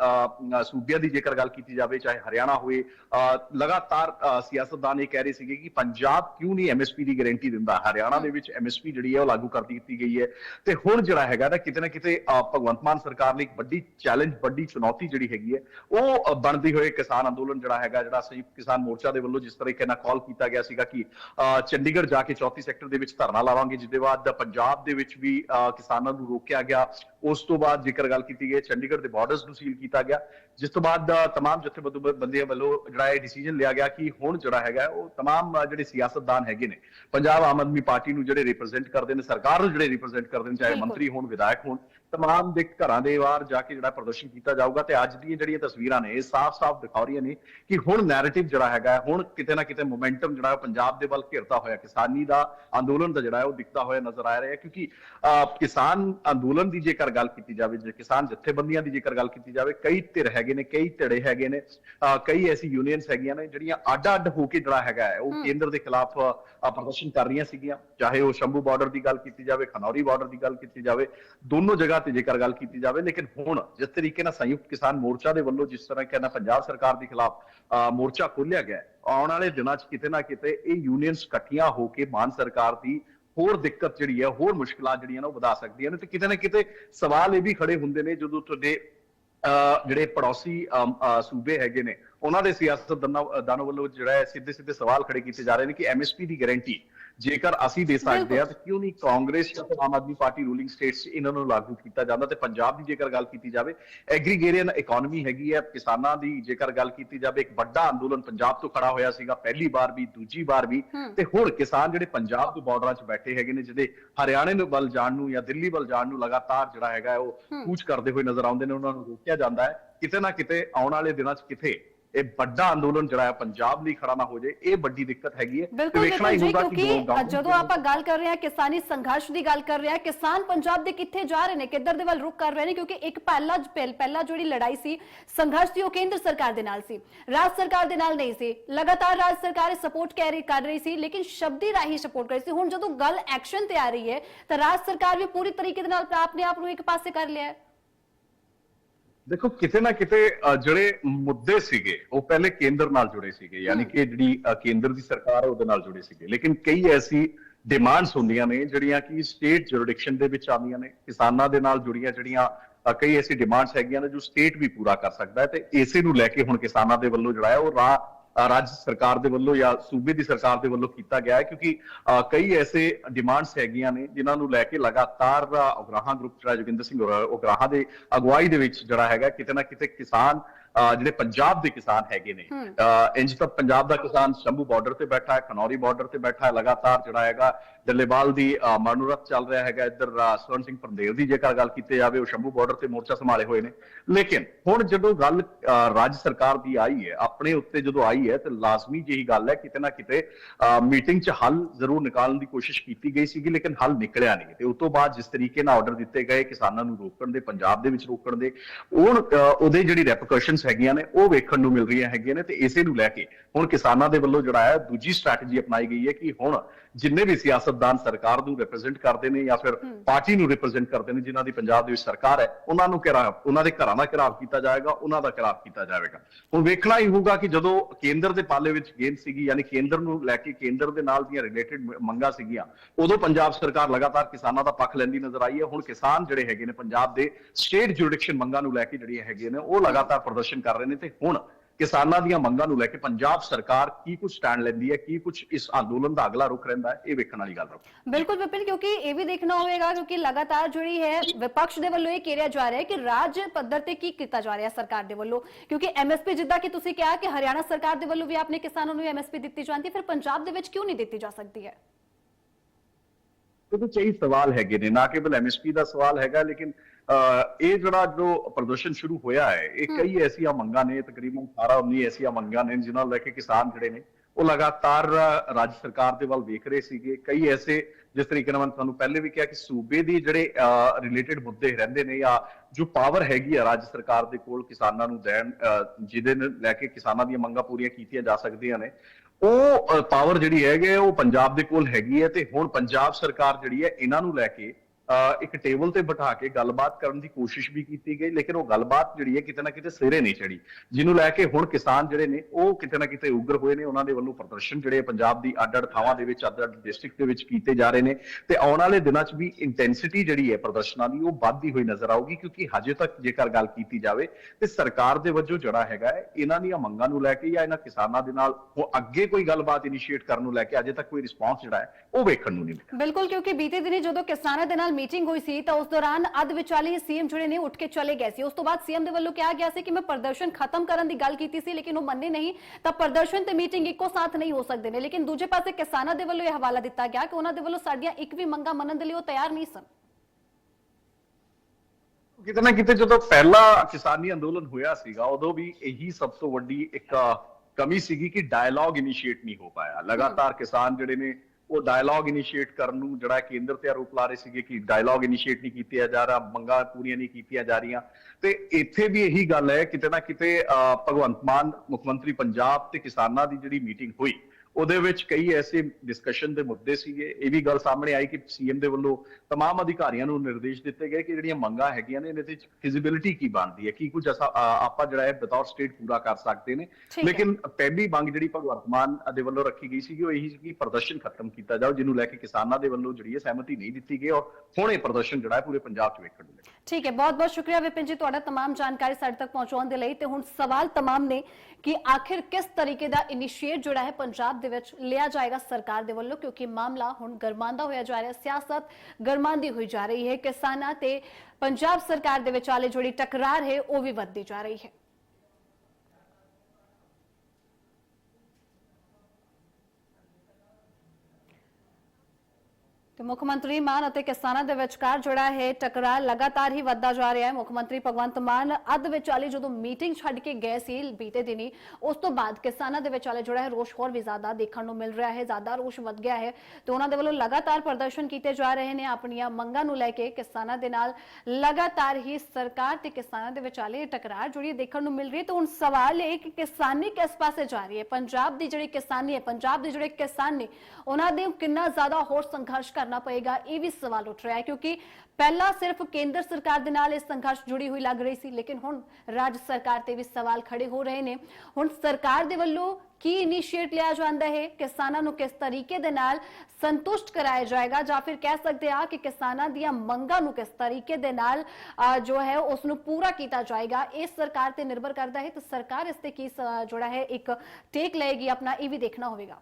ਸੂਬਿਆਂ ਦੀ ਜੇਕਰ ਗੱਲ ਕੀਤੀ ਜਾਵੇ ਚਾਹੇ ਹਰਿਆਣਾ ਹੋਵੇ ਅਹ, ਲਗਾਤਾਰ ਸਿਆਸਤਦਾਨ ਇਹ ਕਹਿ ਰਹੇ ਸੀਗੇ ਕਿ ਪੰਜਾਬ ਕਿਉਂ ਨਹੀਂ ਐਮਐਸਪੀ ਦੀ ਗਾਰੰਟੀ ਦਿੰਦਾ? ਹਰਿਆਣਾ ਦੇ ਵਿੱਚ ਐਮਐਸਪੀ ਜਿਹੜੀ ਹੈ ਉਹ ਲਾਗੂ ਕਰ ਦਿੱਤੀ ਗਈ ਹੈ। ਤੇ ਹੁਣ ਜਿਹੜਾ ਹੈਗਾ ਨਾ ਕਿਤੇ ਨਾ ਕਿਤੇ ਭਗਵੰਤ ਮਾਨ ਸਰਕਾਰ ਲਈ ਇੱਕ ਵੱਡੀ ਚੈਲੰਜ ਵੱਡੀ ਚੁਣੌਤੀ ਜਿਹੜੀ ਹੈਗੀ ਹੈ ਉਹ ਬਣਦੀ ਹੋਏ ਕਿਸਾਨ ਅੰਦੋਲਨ ਜਿਹੜਾ ਹੈਗਾ ਜਿਹੜਾ ਸੰਯੁਕਤ ਕਿਸਾਨ ਮੋਰਚਾ ਦੇ ਵੱਲੋਂ ਜਿਸ ਤਰੀਕੇ ਨਾਲ ਕਾਲ ਕੀਤਾ ਗਿਆ ਸੀਗਾ ਕਿ ਚੰਡੀਗੜ੍ਹ ਜਾ ਕੇ 34 ਸੈਕਟਰ ਦੇ ਵਿੱਚ ਧਰਨਾ ਲਾਵਾਂਗੇ ਜਿਸ ਦੇ ਬਾਅਦ ਪੰਜਾਬ ਦੇ ਵਿੱਚ ਵੀ ਅਹ, ਕਿਸਾਨਾਂ ਨੂੰ ਰੋਕਿਆ ਗਿਆ। ਉਸ ਤੋਂ ਬਾਅਦ ਜੇਕਰ ਗੱਲ ਕੀਤੀ ਗਈ ਚੰਡੀ ਚੰਡੀਗੜ੍ਹ ਦੇ ਬਾਰਡਰਸ ਨੂੰ ਸੀਲ ਕੀਤਾ ਗਿਆ ਜਿਸ ਤੋਂ ਬਾਅਦ ਅਹ, तमाम ਜਥੇਬੰਦੀਆਂ ਵੱਲੋਂ ਜਿਹੜਾ ਇਹ ਡਿਸੀਜਨ ਲਿਆ ਗਿਆ ਕਿ ਹੁਣ ਜਿਹੜਾ ਹੈਗਾ ਉਹ तमाम ਅਹ, ਜਿਹੜੇ ਸਿਆਸਤਦਾਨ ਹੈਗੇ ਨੇ ਪੰਜਾਬ ਆਮ ਆਦਮੀ ਪਾਰਟੀ ਨੂੰ ਜਿਹੜੇ ਰਿਪਰੈਜ਼ੈਂਟ ਕਰਦੇ ਨੇ ਸਰਕਾਰ ਨੂੰ ਜਿਹੜੇ ਰਿਪਰੈਜ਼ੈਂਟ ਕਰਦੇ ਨੇ ਚਾਹੇ ਬਿਲਕੁਲ। ਮੰਤਰੀ ਹੋਣ ਵਿਧਾਇਕ ਹੋਣ ਤਮਾਮ ਦੇ ਘਰਾਂ ਦੇ ਬਾਹਰ ਜਾ ਕੇ ਜਿਹੜਾ ਪ੍ਰਦਰਸ਼ਨ ਕੀਤਾ ਜਾਊਗਾ ਤੇ ਅੱਜ ਦੀਆਂ ਜਿਹੜੀਆਂ ਤਸਵੀਰਾਂ ਨੇ ਇਹ ਸਾਫ਼-ਸਾਫ਼ ਦਿਖਾ ਰਹੀਆਂ ਨੇ ਕਿ ਹੁਣ ਨੈਰੇਟਿਵ ਜਿਹੜਾ ਹੈਗਾ ਹੁਣ ਕਿਤੇ ਨਾ ਕਿਤੇ ਮੋਮੈਂਟਮ ਜਿਹੜਾ ਪੰਜਾਬ ਦੇ ਵੱਲ ਘਿਰਦਾ ਹੋਇਆ ਕਿਸਾਨੀ ਦਾ ਅੰਦੋਲਨ ਦਾ ਜਿਹੜਾ ਉਹ ਦਿਖਦਾ ਹੋਇਆ ਨਜ਼ਰ ਆ ਰਿਹਾ ਕਿਉਂਕਿ ਕਿਸਾਨ ਅੰਦੋਲਨ ਦੀ ਜੇਕਰ ਗੱਲ ਕੀਤੀ ਜਾਵੇ ਜੇ ਕਿਸਾਨ ਜਥੇਬੰਦੀਆਂ ਦੀ ਜੇਕਰ ਗੱਲ ਕੀਤੀ ਜਾਵੇ ਕਈ ਧਿਰ ਹੈਗੇ ਨੇ ਕਈ ਧੜੇ ਹੈਗੇ ਨੇ ਕਈ ਐਸੀ ਯੂਨੀਅਨਸ ਹੈਗੀਆਂ ਨੇ ਜਿਹੜੀਆਂ ਅੱਡ-ਅੱਡ ਹੋ ਕੇ ਜਿਹੜਾ ਹੈਗਾ ਉਹ ਕੇਂਦਰ ਦੇ ਖਿਲਾਫ ਪ੍ਰਦਰਸ਼ਨ ਕਰ ਰਹੀਆਂ ਸੀਗੀਆਂ ਚਾਹੇ ਉਹ ਸ਼ੰਭੂ ਬਾਰਡਰ ਦੀ ਗੱਲ ਕੀਤੀ ਜਾਵੇ ਖਨੌਰੀ ਬਾਰਡਰ ਦੀ ਗੱਲ ਕੀਤੀ ਜਾਵੇ ਦੋਨੋਂ ਜਗ੍ਹਾ ਤੇ ਜੇਕਰ ਗੱਲ ਕੀਤੀ ਜਾਵੇ ਲੇਕਿਨ ਹੁਣ ਜਿਸ ਤਰੀਕੇ ਨਾਲ ਸੰਯੁਕਤ ਕਿਸਾਨ ਮੋਰਚਾ ਦੇ ਵੱਲੋਂ ਜਿਸ ਤਰ੍ਹਾਂ ਕਹਿੰਦਾ ਪੰਜਾਬ ਸਰਕਾਰ ਦੇ ਖਿਲਾਫ ਮੋਰਚਾ ਖੋਲਿਆ ਗਿਆ ਆਉਣ ਵਾਲੇ ਦਿਨਾਂ 'ਚ ਕਿਤੇ ਨਾ ਕਿਤੇ ਇਹ ਯੂਨੀਅਨਸ ਇਕੱਠੀਆਂ ਹੋ ਕੇ ਮਾਨ ਸਰਕਾਰ ਦੀ ਹੋਰ ਦਿੱਕਤ ਜਿਹੜੀ ਹੈ ਹੋਰ ਮੁਸ਼ਕਲਾਂ ਜਿਹੜੀਆਂ ਨੇ ਉਹ ਵਧਾ ਸਕਦੀਆਂ ਨੇ ਤੇ ਕਿਤੇ ਨਾ ਕਿਤੇ ਸਵਾਲ ਇਹ ਵੀ ਖੜੇ ਹੁੰਦੇ ਨੇ ਜਦੋਂ ਤੁਹਾਡੇ ਅਹ ਜਿਹੜੇ ਪੜੋਸੀ ਅਮ, ਅਹ ਸੂਬੇ ਹੈਗੇ ਨੇ ਉਹਨਾਂ ਦੇ ਸਿਆਸਤਦਾਨਾਂ ਦਾਨੋਂ ਵੱਲੋਂ ਜਿਹੜਾ ਹੈ ਸਿੱਧੇ ਸਿੱਧੇ ਸਵਾਲ ਖੜੇ ਕੀਤੇ ਜਾ ਰਹੇ ਨੇ ਕਿ ਐਮਐਸਪੀ ਦੀ ਗਾਰੰਟੀ ਜੇਕਰ ਅਸੀਂ ਦੇ ਸਕਦੇ ਆ ਤਾਂ ਕਿਉਂ ਨਹੀਂ ਕਾਂਗਰਸ ਜਾਂ ਫਿਰ Aam Aadmi party ruling states ਇਹਨਾਂ ਨੂੰ ਲਾਗੂ ਕੀਤਾ ਜਾਂਦਾ ਤੇ ਪੰਜਾਬ ਦੀ ਜੇਕਰ ਗੱਲ ਕੀਤੀ ਜਾਵੇ ਐਗਰੀਗੇਰੀਅਨ ਇਕਨੋਮੀ ਹੈਗੀ ਹੈ ਕਿਸਾਨਾਂ ਦੀ ਜੇਕਰ ਗੱਲ ਕੀਤੀ ਜਾਵੇ ਇੱਕ ਵੱਡਾ ਅੰਦੋਲਨ ਪੰਜਾਬ ਤੋਂ ਖੜਾ ਹੋਇਆ ਸੀਗਾ ਪਹਿਲੀ ਵਾਰ ਵੀ ਦੂਜੀ ਵਾਰ ਵੀ ਤੇ ਹੁਣ ਕਿਸਾਨ ਜਿਹੜੇ ਪੰਜਾਬ ਦੇ ਬਾਰਡਰਾਂ 'ਚ ਬੈਠੇ ਹੈਗੇ ਨੇ ਜਿਹੜੇ ਹਰਿਆਣੇ ਨੂੰ ਵੱਲ ਜਾਣ ਨੂੰ ਜਾਂ ਦਿੱਲੀ ਵੱਲ ਜਾਣ ਨੂੰ ਲਗਾਤਾਰ ਜਿਹੜਾ ਹੈਗਾ ਉਹ ਕੂਚ ਕਰਦੇ ਹੋਏ ਨਜ਼ਰ ਆਉਂਦੇ ਨੇ ਉਹਨਾਂ ਨੂੰ ਰੋਕਿਆ ਜਾਂਦਾ ਹੈ ਕਿਤੇ ਨਾ ਕਿਤੇ ਆਉਣ ਵਾਲੇ ਦਿਨਾਂ 'ਚ ਕਿਤੇ ਇਹ ਵੱਡਾ ਅੰਦੋਲਨ ਜਿਹੜਾ ਹੈ ਪੰਜਾਬ ਲਈ ਖੜਾ ਨਾ ਹੋ ਜਾਏ ਇਹ ਵੱਡੀ ਦਿੱਕਤ ਹੈਗੀ ਹੈ। ਬਿਲਕੁਲ ਕਿਉਂਕਿ ਜਦੋਂ ਆਪਾਂ ਗੱਲ ਕਰ ਰਹੇ ਹਾਂ ਕਿਸਾਨੀ ਸੰਘਰਸ਼ ਦੀ ਗੱਲ ਕਰ ਰਹੇ ਹਾਂ ਕਿਸਾਨ ਪੰਜਾਬ ਦੇ ਕਿੱਥੇ ਜਾ ਰਹੇ ਨੇ ਕਿੱਧਰ ਦੇ ਵੱਲ ਰੁਕ ਕਰ ਰਹੇ ਨੇ ਕਿਉਂਕਿ ਇੱਕ ਪਹਿਲਾ ਪਹਿ- ਪਹਿਲਾ ਜਿਹੜੀ ਲੜਾਈ ਸੀ ਸੰਘਰਸ਼ ਦੀ ਉਹ ਕੇਂਦਰ ਸਰਕਾਰ ਦੇ ਨਾਲ ਸੀ ਰਾਜ ਸਰਕਾਰ ਦੇ ਨਾਲ ਨਹੀਂ ਸੀ ਲਗਾਤਾਰ ਰਾਜ ਸਰਕਾਰ ਸਪੋਰਟ ਕਰ ਰਹੀ ਕਰ ਰਹੀ ਸੀ ਲੇਕਿਨ ਸ਼ਬਦੀ ਰਾਹੀਂ ਸਪੋਰਟ ਕਰ ਰਹੀ ਸੀ। ਹੁਣ ਜਦੋਂ ਗੱਲ ਐਕਸ਼ਨ ਤੇ ਆ ਰਹੀ ਹੈ ਤਾਂ ਰਾਜ ਸਰਕਾਰ ਵੀ ਪੂਰੀ ਤਰੀਕੇ ਦੇ ਨਾਲ ਆਪਣੇ ਆਪ ਨੂੰ ਇੱਕ ਪਾਸੇ ਕਰ ਲਿਆ ਹੈ। ਦੇਖੋ ਕਿਤੇ ਨਾ ਕਿਤੇ ਜਿਹੜੇ ਮੁੱਦੇ ਸੀਗੇ ਉਹ ਪਹਿਲੇ ਕੇਂਦਰ ਨਾਲ ਜੁੜੇ ਸੀਗੇ। ਯਾਨੀ ਕਿ ਜਿਹੜੀ ਕੇਂਦਰ ਦੀ ਸਰਕਾਰ ਉਹਦੇ ਨਾਲ ਜੁੜੇ ਸੀਗੇ। ਲੇਕਿਨ ਕਈ ਐਸੀ ਡਿਮਾਂਡਸ ਹੁੰਦੀਆਂ ਨੇ ਜਿਹੜੀਆਂ ਕਿ ਸਟੇਟ ਜੁਰਿਡਿਕਸ਼ਨ ਦੇ ਵਿੱਚ ਆਉਂਦੀਆਂ ਨੇ। ਕਿਸਾਨਾਂ ਦੇ ਨਾਲ ਜੁੜੀਆਂ ਜਿਹੜੀਆਂ ਕਈ ਐਸੀ ਡਿਮਾਂਡਸ ਹੈਗੀਆਂ ਨੇ ਜੋ ਸਟੇਟ ਵੀ ਪੂਰਾ ਕਰ ਸਕਦਾ ਹੈ। ਤੇ ਇਸੇ ਨੂੰ ਲੈ ਕੇ ਹੁਣ ਕਿਸਾਨਾਂ ਦੇ ਵੱਲੋਂ ਜਿਹੜਾ ਹੈ ਉਹ ਰਾਹ ਰਾਜ ਸਰਕਾਰ ਦੇ ਵੱਲੋਂ ਜਾਂ ਸੂਬੇ ਦੀ ਸਰਕਾਰ ਦੇ ਵੱਲੋਂ ਕੀਤਾ ਗਿਆ ਹੈ ਕਿਉਂਕਿ ਅ, ਕਈ ਐਸੇ ਡਿਮਾਂਡਸ ਹੈਗੀਆਂ ਨੇ ਜਿਨ੍ਹਾਂ ਨੂੰ ਲੈ ਕੇ ਲਗਾਤਾਰ ਉਗਰਾਹਾਂ ਗਰੁੱਪ ਜਿਹੜਾ ਜੋਗਿੰਦਰ ਸਿੰਘ ਉਗਰਾ- ਉਗਰਾਹਾਂ ਦੇ ਅਗਵਾਈ ਦੇ ਵਿੱਚ ਜਿਹੜਾ ਹੈਗਾ ਕਿਤੇ ਨਾ ਕਿਤੇ ਕਿਸਾਨ ਜਿਹੜੇ ਪੰਜਾਬ ਦੇ ਕਿਸਾਨ ਹੈਗੇ ਨੇ ਇੰਜ ਤਾਂ ਪੰਜਾਬ ਦਾ ਕਿਸਾਨ ਸ਼ੰਭੂ ਬਾਰਡਰ ਤੇ ਬੈਠਾ ਹੈ ਖਨੌਰੀ ਬਾਰਡਰ ਤੇ ਬੈਠਾ ਹੈ ਲਗਾਤਾਰ ਜਿਹੜਾ ਹੈਗਾ ਡੱਲੇਵਾਲ ਦੀ ਮਨੋਰਥ ਚੱਲ ਰਿਹਾ ਹੈਗਾ ਇੱਧਰ ਸਵਰਨ ਸਿੰਘ ਪੰਦੇਰ ਦੀ ਜੇਕਰ ਗੱਲ ਕੀਤੀ ਜਾਵੇ ਉਹ ਸ਼ੰਭੂ ਬਾਰਡਰ ਤੇ ਮੋਰਚਾ ਸੰਭਾਲੇ ਹੋਏ ਨੇ। ਲੇਕਿਨ ਹੁਣ ਜਦੋਂ ਗੱਲ ਰਾਜ ਸਰਕਾਰ ਦੀ ਆਈ ਹੈ ਆਪਣੇ ਉੱਤੇ ਜਦੋਂ ਆਈ ਹੈ ਤੇ ਲਾਜ਼ਮੀ ਜਿਹੀ ਗੱਲ ਹੈ ਕਿਤੇ ਨਾ ਕਿਤੇ ਮੀਟਿੰਗ 'ਚ ਹੱਲ ਜ਼ਰੂਰ ਨਿਕਾਲਣ ਦੀ ਕੋਸ਼ਿਸ਼ ਕੀਤੀ ਗਈ ਸੀਗੀ ਲੇਕਿਨ ਹੱਲ ਨਿਕਲਿਆ ਨਹੀਂ। ਤੇ ਉਸ ਤੋਂ ਬਾਅਦ ਜਿਸ ਤਰੀਕੇ ਨਾਲ ਆਰਡਰ ਦਿੱਤੇ ਗਏ ਕਿਸਾਨਾਂ ਨੂੰ ਰੋਕਣ ਦੇ ਪੰਜਾਬ ਦੇ ਵਿੱਚ ਰੋਕਣ ਦੇ ਉਹ ਉਹਦੇ ਜਿਹੜੀ ਰੈਪਰਕਸ਼ਨਸ ਇਸ਼ੂਜ਼ ਹੈਗੀਆਂ ਨੇ ਉਹ ਵੇਖਣ ਨੂੰ ਮਿਲ ਰਹੀਆਂ ਹੈਗੀਆਂ ਨੇ ਤੇ ਇਸੇ ਨੂੰ ਲੈ ਕੇ ਹੁਣ ਕਿਸਾਨਾਂ ਦੇ ਵੱਲੋਂ ਜਿਹੜਾ ਹੈ ਦੂਜੀ ਸਟ੍ਰੈਟਜੀ ਅਪਣਾਈ ਗਈ ਹੈ ਕਿ ਹੁਣ ਜਿੰਨੇ ਵੀ ਸਿਆਸਤਦਾਨ ਸਰਕਾਰ ਨੂੰ ਰਿਪਰੈਜ਼ੈਂਟ ਕਰਦੇ ਨੇ ਜਾਂ ਫਿਰ ਪਾਰਟੀ ਨੂੰ ਰਿਪਰੈਜ਼ੈਂਟ ਕਰਦੇ ਨੇ ਜਿਨ੍ਹਾਂ ਦੀ ਪੰਜਾਬ ਦੇ ਵਿੱਚ ਸਰਕਾਰ ਹੈ ਉਹਨਾਂ ਨੂੰ ਘੇਰਾ ਉਹਨਾਂ ਦੇ ਘਰਾਂ ਦਾ ਘਿਰਾਵ ਕੀਤਾ ਜਾਏਗਾ ਉਹਨਾਂ ਦਾ ਘਿਰਾਵ ਕੀਤਾ ਜਾਵੇਗਾ। ਹੁਣ ਵੇਖਣਾ ਹੀ ਹੋਊਗਾ ਕਿ ਜਦੋਂ ਕੇਂਦਰ ਦੇ ਪਾਲੇ ਵਿੱਚ ਗੇਂਦ ਸੀਗੀ ਯਾਨੀ ਕੇਂਦਰ ਨੂੰ ਲੈ ਕੇ ਕੇਂਦਰ ਦੇ ਨਾਲ ਦੀਆਂ ਰਿਲੇਟਡ ਮੰਗਾਂ ਸੀਗੀਆਂ ਉਦੋਂ ਪੰਜਾਬ ਸਰਕਾਰ ਲਗਾਤਾਰ ਕਿਸਾਨਾਂ ਦਾ ਪੱਖ ਲੈਂਦੀ ਨਜ਼ਰ ਆਈ ਹੈ। ਹੁਣ ਕਿਸਾਨ ਜਿਹੜੇ ਹੈਗੇ ਨੇ ਪੰਜਾਬ ਦੇ ਸਟੇਟ ਜੁਰਿਡਿਕਸ਼ਨ ਮੰਗਾਂ ਨੂੰ ਲੈ ਕੇ ਜਿਹੜੀਆਂ ਹੈਗੀਆਂ ਨੇ ਉਹ ਲਗਾਤਾਰ ਪ੍ਰਦਰਸ਼ਨ ਕਰ ਰਹੇ ਨੇ ਤੇ ਹੁਣ ਕਿਸਾਨਾਂ ਦੀਆਂ ਮੰਗਾਂ ਨੂੰ ਲੈ ਕੇ ਪੰਜਾਬ ਸਰਕਾਰ ਕੀ ਕੁਝ ਸਟੈਂਡ ਲੈਂਦੀ ਹੈ, ਕੀ ਕੁਝ ਇਸ ਅੰਦੋਲਨ ਦਾ ਅਗਲਾ ਰੁਖ ਰਹਿੰਦਾ ਹੈ, ਇਹ ਵੇਖਣ ਵਾਲੀ ਗੱਲ ਹੈ ਬਿਲਕੁਲ ਵਿਪਿਨ, ਕਿਉਂਕਿ ਇਹ ਵੀ ਦੇਖਣਾ ਹੋਵੇਗਾ ਕਿਉਂਕਿ ਲਗਾਤਾਰ ਜਿਹੜੀ ਹੈ ਵਿਪਕਸ਼ ਦੇ ਵੱਲੋਂ ਇਹ ਕਿਹਾ ਜਾ ਰਿਹਾ ਹੈ ਕਿ ਰਾਜ ਪੱਧਰ ਤੇ ਕੀ ਕੀਤਾ ਜਾ ਰਿਹਾ ਸਰਕਾਰ ਦੇ ਵੱਲੋਂ। ਕਿਉਂਕਿ ਐਮਐਸਪੀ ਜਿੱਦਾਂ ਕਿ ਤੁਸੀਂ ਕਿਹਾ ਕਿ ਹਰਿਆਣਾ ਸਰਕਾਰ ਦੇ ਵੱਲੋਂ ਵੀ ਆਪਣੇ ਕਿਸਾਨਾਂ ਨੂੰ ਐਮਐਸਪੀ ਦਿੱਤੀ ਜਾਂਦੀ ਹੈ, ਫਿਰ ਪੰਜਾਬ ਦੇ ਵਿੱਚ ਕਿਉਂ ਨਹੀਂ ਦਿੱਤੀ ਜਾ ਸਕਦੀ ਹੈ? ਉਹਦੇ ਚ ਇਹ ਸਵਾਲ ਹੈਗੇ ਨੇ ਨਾ ਕੇਵਲ ਐਮਐਸਪੀ ਦਾ ਸਵਾਲ ਹੈਗਾ ਲੇਕਿਨ ਇਹ ਜਿਹੜਾ ਜੋ ਪ੍ਰਦਰਸ਼ਨ ਸ਼ੁਰੂ ਹੋਇਆ ਹੈ ਇਹ ਕਈ ਐਸੀਆਂ ਮੰਗਾਂ ਨੇ ਤਕਰੀਬਨ 18 19 ਐਸੀਆਂ ਮੰਗਾਂ ਨੇ ਜਿਨ੍ਹਾਂ ਲੈ ਕੇ ਕਿਸਾਨ ਜਿਹੜੇ ਨੇ ਉਹ ਲਗਾਤਾਰ ਰਾਜ ਸਰਕਾਰ ਦੇ ਵੱਲ ਵੇਖ ਰਹੇ ਸੀਗੇ। ਕਈ ਐਸੇ ਜਿਸ ਤਰੀਕੇ ਨਾਲ ਮੈਂ ਤੁਹਾਨੂੰ ਪਹਿਲੇ ਵੀ ਕਿਹਾ ਕਿ ਸੂਬੇ ਦੀ ਜਿਹੜੇ ਰਿਲੇਟਡ ਮੁੱਦੇ ਰਹਿੰਦੇ ਨੇ ਜਾਂ ਜੋ ਪਾਵਰ ਹੈਗੀ ਆ ਰਾਜ ਸਰਕਾਰ ਦੇ ਕੋਲ ਕਿਸਾਨਾਂ ਨੂੰ ਦੇਣ ਜਿਹਦੇ ਨਾਲ ਲੈ ਕੇ ਕਿਸਾਨਾਂ ਦੀਆਂ ਮੰਗਾਂ ਪੂਰੀਆਂ ਕੀਤੀਆਂ ਜਾ ਸਕਦੀਆਂ ਨੇ ਉਹ ਪਾਵਰ ਜਿਹੜੀ ਹੈਗੇ ਉਹ ਪੰਜਾਬ ਦੇ ਕੋਲ ਹੈਗੀ ਹੈ ਤੇ ਹੁਣ ਪੰਜਾਬ ਸਰਕਾਰ ਜਿਹੜੀ ਹੈ, ਇਹਨਾਂ ਨੂੰ ਲੈ ਕੇ ਇੱਕ ਟੇਬਲ ਤੇ ਬਿਠਾ ਕੇ ਗੱਲਬਾਤ ਕਰਨ ਦੀ ਕੋਸ਼ਿਸ਼ ਵੀ ਕੀਤੀ ਗਈ, ਲੇਕਿਨ ਉਹ ਗੱਲਬਾਤ ਜਿਹੜੀ ਹੈ ਕਿਤੇ ਨਾ ਕਿਤੇ ਸਿਰੇ ਨਹੀਂ ਚੜੀ ਜਿਹਨੂੰ ਲੈ ਕੇ ਹੁਣ ਕਿਸਾਨ ਜਿਹੜੇ ਨੇ, ਉਹ ਕਿਤੇ ਨਾ ਕਿਤੇ ਉਗਰ ਹੋਏ ਨੇ, ਉਹਨਾਂ ਦੇ ਵੱਲੋਂ ਪ੍ਰਦਰਸ਼ਨ ਜਿਹੜੇ ਪੰਜਾਬ ਦੀ ਅੱਡ-ਅੱਡ ਥਾਵਾਂ ਦੇ ਵਿੱਚ, ਅੱਡ-ਅੱਡ ਡਿਸਟ੍ਰਿਕਟ ਦੇ ਵਿੱਚ ਕੀਤੇ ਜਾ ਰਹੇ ਨੇ। ਤੇ ਆਉਣ ਵਾਲੇ ਦਿਨਾਂ 'ਚ ਵੀ ਇੰਟੈਂਸਿਟੀ ਜਿਹੜੀ ਹੈ ਪ੍ਰਦਰਸ਼ਨਾਂ ਦੀ, ਉਹ ਵੱਧਦੀ ਹੋਈ ਨਜ਼ਰ ਆਊਗੀ, ਕਿਉਂਕਿ ਹਜੇ ਤੱਕ ਜੇਕਰ ਗੱਲ ਕੀਤੀ ਜਾਵੇ, ਤੇ ਸਰਕਾਰ ਦੇ ਵੱਜੋਂ ਜਿਹੜਾ ਹੈਗਾ ਹੈ, ਇਹਨਾਂ ਦੀਆਂ ਮੰਗਾਂ ਨੂੰ ਲੈ ਕੇ ਜਾਂ ਇਹਨਾਂ ਕਿਸਾਨਾਂ ਦੇ ਨਾਲ ਉਹ ਅੱਗੇ ਕੋਈ ਗੱਲਬਾਤ ਇਨੀਸ਼ੀਏਟ ਕਰਨ ਨੂੰ ਲੈ ਕੇ ਅਜੇ ਤੱਕ ਕੋਈ ਰਿਸਪਾਂਸ ਜਿਹੜਾ ਹੈ, ਉਹ ਵੇਖਣ ਨੂੰ ਨਹੀਂ ਮਿਲਿਆ। ਬਿਲਕੁਲ, ਕਿਉਂਕਿ ਬੀਤੇ ਦਿਨੀ ਜਦੋਂ ਕਿਸਾਨਾਂ ਦੇ ਨਾਲ ਮੀਟਿੰਗ ਹੋਈ ਸੀ ਤਾਂ ਉਸ ਦੌਰਾਨ ਅੱਧ ਵਿਚਾਲੇ ਸੀਐਮ ਜਿਹੜੇ ਨੇ, ਉੱਠ ਕੇ ਚਲੇ ਗਏ ਸੀ। ਉਸ ਤੋਂ ਬਾਅਦ ਸੀਐਮ ਦੇ ਵੱਲੋਂ ਕਿਹਾ ਗਿਆ ਸੀ ਕਿ ਮੈਂ ਪ੍ਰਦਰਸ਼ਨ ਖਤਮ ਕਰਨ ਦੀ ਗੱਲ ਕੀਤੀ ਸੀ, ਲੇਕਿਨ ਉਹ ਮੰਨੇ ਨਹੀਂ, ਤਾਂ ਪ੍ਰਦਰਸ਼ਨ ਤੇ ਮੀਟਿੰਗ ਇੱਕੋ ਸਾਥ ਨਹੀਂ ਹੋ ਸਕਦੇ ਨੇ। ਲੇਕਿਨ ਦੂਜੇ ਪਾਸੇ ਕਿਸਾਨਾਂ ਦੇ ਵੱਲੋਂ ਇਹ ਹਵਾਲਾ ਦਿੱਤਾ ਗਿਆ ਕਿ ਉਹਨਾਂ ਦੇ ਵੱਲੋਂ ਸਾਡੀਆਂ ਇੱਕ ਵੀ ਮੰਗਾਂ ਮੰਨਣ ਦੇ ਲਈ ਉਹ ਤਿਆਰ ਨਹੀਂ ਸਨ। ਕਿਤੇ ਨਾ ਕਿਤੇ ਜਦੋਂ ਪਹਿਲਾ ਕਿਸਾਨੀ ਅੰਦੋਲਨ ਹੋਇਆ ਸੀਗਾ, ਉਦੋਂ ਵੀ ਇਹੀ ਸਭ ਤੋਂ ਵੱਡੀ ਇੱਕ ਕਮੀ ਸੀਗੀ ਕਿ ਡਾਇਲੌਗ ਇਨੀਸ਼ੀਏਟ ਨਹੀਂ ਹੋ ਪਾਇਆ। ਲਗਾਤਾਰ ਕਿਸਾਨ ਜਿਹੜੇ ਨੇ ਉਹ ਡਾਇਲੌਗ ਇਨੀਸ਼ੀਏਟ ਕਰਨ ਨੂੰ ਜਿਹੜਾ ਕੇਂਦਰ ਤੇ ਆਰੋਪ ਲਾ ਰਹੇ ਸੀਗੇ ਕਿ ਡਾਇਲੌਗ ਇਨੀਸ਼ੀਏਟ ਨਹੀਂ ਕੀਤਾ ਜਾ ਰਿਹਾ ਮੰਗਾਂ ਪੂਰੀਆਂ ਨਹੀਂ ਕੀਤੀਆਂ ਜਾ ਰਹੀਆਂ। ਤੇ ਇੱਥੇ ਵੀ ਇਹੀ ਗੱਲ ਹੈ ਕਿਤੇ ਨਾ ਕਿਤੇ ਅਹ, ਭਗਵੰਤ ਮਾਨ ਮੁੱਖ ਮੰਤਰੀ ਪੰਜਾਬ ਤੇ ਕਿਸਾਨਾਂ ਦੀ ਜਿਹੜੀ ਮੀਟਿੰਗ ਹੋਈ ਉਹਦੇ ਵਿੱਚ ਕਈ ਐਸੇ ਡਿਸਕਸ਼ਨ ਦੇ ਮੁੱਦੇ ਸੀਗੇ ਇਹ ਵੀ ਗੱਲ ਸਾਹਮਣੇ ਆਈ ਕਿ ਸੀਐਮ ਦੇ ਵੱਲੋਂ ਤਮਾਮ ਅਧਿਕਾਰੀਆਂ ਨੂੰ ਨਿਰਦੇਸ਼ ਦਿੱਤੇ ਗਏ ਕਿ ਜਿਹੜੀਆਂ ਮੰਗਾਂ ਹੈਗੀਆਂ ਨੇ ਇਹਦੇ ਵਿੱਚ ਫਿਜ਼ੀਬਿਲਿਟੀ ਕੀ ਬਣਦੀ ਹੈ ਕੀ ਕੁਝ ਅਸਾਂ ਅ, ਆਪਾਂ ਜਿਹੜਾ ਹੈ ਬਤੌਰ ਸਟੇਟ ਪੂਰਾ ਕਰ ਸਕਦੇ ਨੇ ਠੀਕ ਹੈ। ਲੇਕਿਨ ਪਹਿਲੀ ਮੰਗ ਜਿਹੜੀ ਭਗਵੰਤ ਮਾਨ ਦੇ ਵੱਲੋਂ ਰੱਖੀ ਗਈ ਸੀਗੀ ਉਹ ਇਹੀ ਸੀ ਕਿ ਪ੍ਰਦਰਸ਼ਨ ਖਤਮ ਕੀਤਾ ਜਾਓ ਜਿਹਨੂੰ ਲੈ ਕੇ ਕਿਸਾਨਾਂ ਦੇ ਵੱਲੋਂ ਜਿਹੜੀ ਹੈ ਸਹਿਮਤੀ ਨਹੀਂ ਦਿੱਤੀ ਗਈ ਔਰ ਹੁਣ ਇਹ ਪ੍ਰਦਰਸ਼ਨ ਜਿਹੜਾ ਹੈ ਪੂਰੇ ਪੰਜਾਬ 'ਚ ਵੇਖਣ ਨੂੰ ਮਿਲਿਆ ਠੀਕ ਹੈ ਬਹੁਤ ਬਹੁਤ ਸ਼ੁਕਰੀਆ ਵਿਪਿਨ ਜੀ ਤੁਹਾਡਾ तमाम ਜਾਣਕਾਰੀ ਸਾਡੇ ਤੱਕ ਪਹੁੰਚਾਉਣ ਦੇ ਲਈ ਤੇ ਹੁਣ ਸਵਾਲ तमाम ਨੇ ਕਿ ਆਖਿਰ ਕਿਸ ਤਰੀਕੇ ਦਾ ਇਨੀਸ਼ੀਏਟ ਜਿਹੜਾ ਹੈ ਪੰਜਾਬ ਦੇ ਵਿੱਚ ਲਿਆ ਜਾਏਗਾ ਸਰਕਾਰ ਦੇ ਵੱਲੋਂ, ਕਿਉਂਕਿ ਮਾਮਲਾ ਹੁਣ ਗਰਮਾਂਦਾ ਹੋਇਆ ਜਾ ਰਿਹਾ, ਸਿਆਸਤ ਗਰਮਾਂਦੀ ਹੋਈ ਜਾ ਰਹੀ ਹੈ। ਕਿਸਾਨਾਂ ਤੇ ਪੰਜਾਬ ਸਰਕਾਰ ਦੇ ਵਿਚਾਲੇ ਜਿਹੜੀ ਟਕਰਾਰ ਹੈ, ਉਹ ਵੀ ਵੱਧਦੀ ਜਾ ਰਹੀ ਹੈ। ਤੇ ਮੁੱਖ ਮੰਤਰੀ ਮਾਨ ਅਤੇ ਕਿਸਾਨਾਂ ਦੇ ਵਿਚਕਾਰ ਜਿਹੜਾ ਹੈ ਟਕਰਾਅ ਲਗਾਤਾਰ ਹੀ ਵੱਧਦਾ ਜਾ ਰਿਹਾ ਹੈ। ਮੁੱਖ ਮੰਤਰੀ ਭਗਵੰਤ ਮਾਨ ਅੱਧ ਵਿਚਾਲੇ ਜਦੋਂ ਮੀਟਿੰਗ ਛੱਡ ਕੇ ਗਏ ਸੀ ਬੀਤੇ ਦਿਨੀ, ਉਸ ਤੋਂ ਬਾਅਦ ਕਿਸਾਨਾਂ ਦੇ ਵਿਚਾਲੇ ਜਿਹੜਾ ਹੈ ਰੋਸ਼ ਹੋਰ ਵੀ ਜ਼ਿਆਦਾ ਦੇਖਣ ਨੂੰ ਮਿਲ ਰਿਹਾ ਹੈ, ਜ਼ਿਆਦਾ ਰੋਸ਼ ਵੱਧ ਗਿਆ ਹੈ ਤੇ ਉਹਨਾਂ ਦੇ ਵੱਲੋਂ ਲਗਾਤਾਰ ਪ੍ਰਦਰਸ਼ਨ ਕੀਤੇ ਜਾ ਰਹੇ ਨੇ। ਆਪਣੀਆਂ ਮੰਗਾਂ ਨੂੰ ਲੈ ਕੇ ਕਿਸਾਨਾਂ ਦੇ ਨਾਲ ਲਗਾਤਾਰ ਹੀ ਸਰਕਾਰ ਤੇ ਕਿਸਾਨਾਂ ਦੇ ਵਿਚਾਲੇ ਟਕਰਾਅ ਜਿਹੜੀ ਦੇਖਣ ਨੂੰ ਮਿਲ ਰਹੀ ਹੈ। ਤੇ ਹੁਣ ਸਵਾਲ ਇਹ ਕਿ ਕਿਸਾਨੀ ਕਿਸ ਪਾਸੇ ਜਾ ਰਹੀ ਹੈ? ਪੰਜਾਬ ਦੀ ਜਿਹੜੀ ਕਿਸਾਨੀ ਹੈ, ਪੰਜਾਬ ਦੇ ਜਿਹੜੇ ਕਿਸਾਨ ਨੇ, ਉਹਨਾਂ ਦੇ ਕਿੰਨਾ ਜ਼ਿਆਦਾ ਹੋਰ ਸੰਘਰਸ਼ ਕਰਨਾ ਪਏਗਾ ਇਹ ਵੀ ਸਵਾਲ ਉੱਠ ਰਿਹਾ ਹੈ ਕਿਉਂਕਿ ਪਹਿਲਾਂ ਸਿਰਫ ਕੇਂਦਰ ਸਰਕਾਰ ਦੇ ਨਾਲ ਇਹ ਸੰਘਰਸ਼ ਜੁੜੀ ਹੋਈ ਲੱਗ ਰਹੀ ਸੀ ਲੇਕਿਨ ਹੁਣ ਰਾਜ ਸਰਕਾਰ ਤੇ ਵੀ ਸਵਾਲ ਖੜੇ ਹੋ ਰਹੇ ਨੇ। ਹੁਣ ਸਰਕਾਰ ਦੇ ਵੱਲੋਂ ਕੀ ਇਨੀਸ਼ੀਏਟ ਲਿਆ ਜਾਂਦਾ ਹੈ? ਕਿਸਾਨਾਂ ਨੂੰ ਕਿਸ ਤਰੀਕੇ ਦੇ ਨਾਲ ਸੰਤੁਸ਼ਟ ਕਰਾਇਆ ਜਾਏਗਾ? ਜਾਂ ਫਿਰ ਕਹਿ ਸਕਦੇ ਆ ਕਿ ਕਿਸਾਨਾਂ ਦੀਆਂ ਮੰਗਾਂ ਨੂੰ ਕਿਸ ਤਰੀਕੇ ਦੇ ਨਾਲ ਅਹ, ਜੋ ਹੈ ਉਸ ਨੂੰ ਪੂਰਾ ਕੀਤਾ ਜਾਏਗਾ? ਇਹ ਸਰਕਾਰ ਤੇ ਨਿਰਭਰ ਕਰਦਾ ਹੈ ਤੇ ਸਰਕਾਰ ਇਸ ਤੇ ਕੀ ਸ- ਜਿਹੜਾ ਹੈ ਇੱਕ ਟੇਕ ਲਏਗੀ ਆਪਣਾ ਇਹ ਵੀ ਦੇਖਣਾ ਹੋਵੇਗਾ।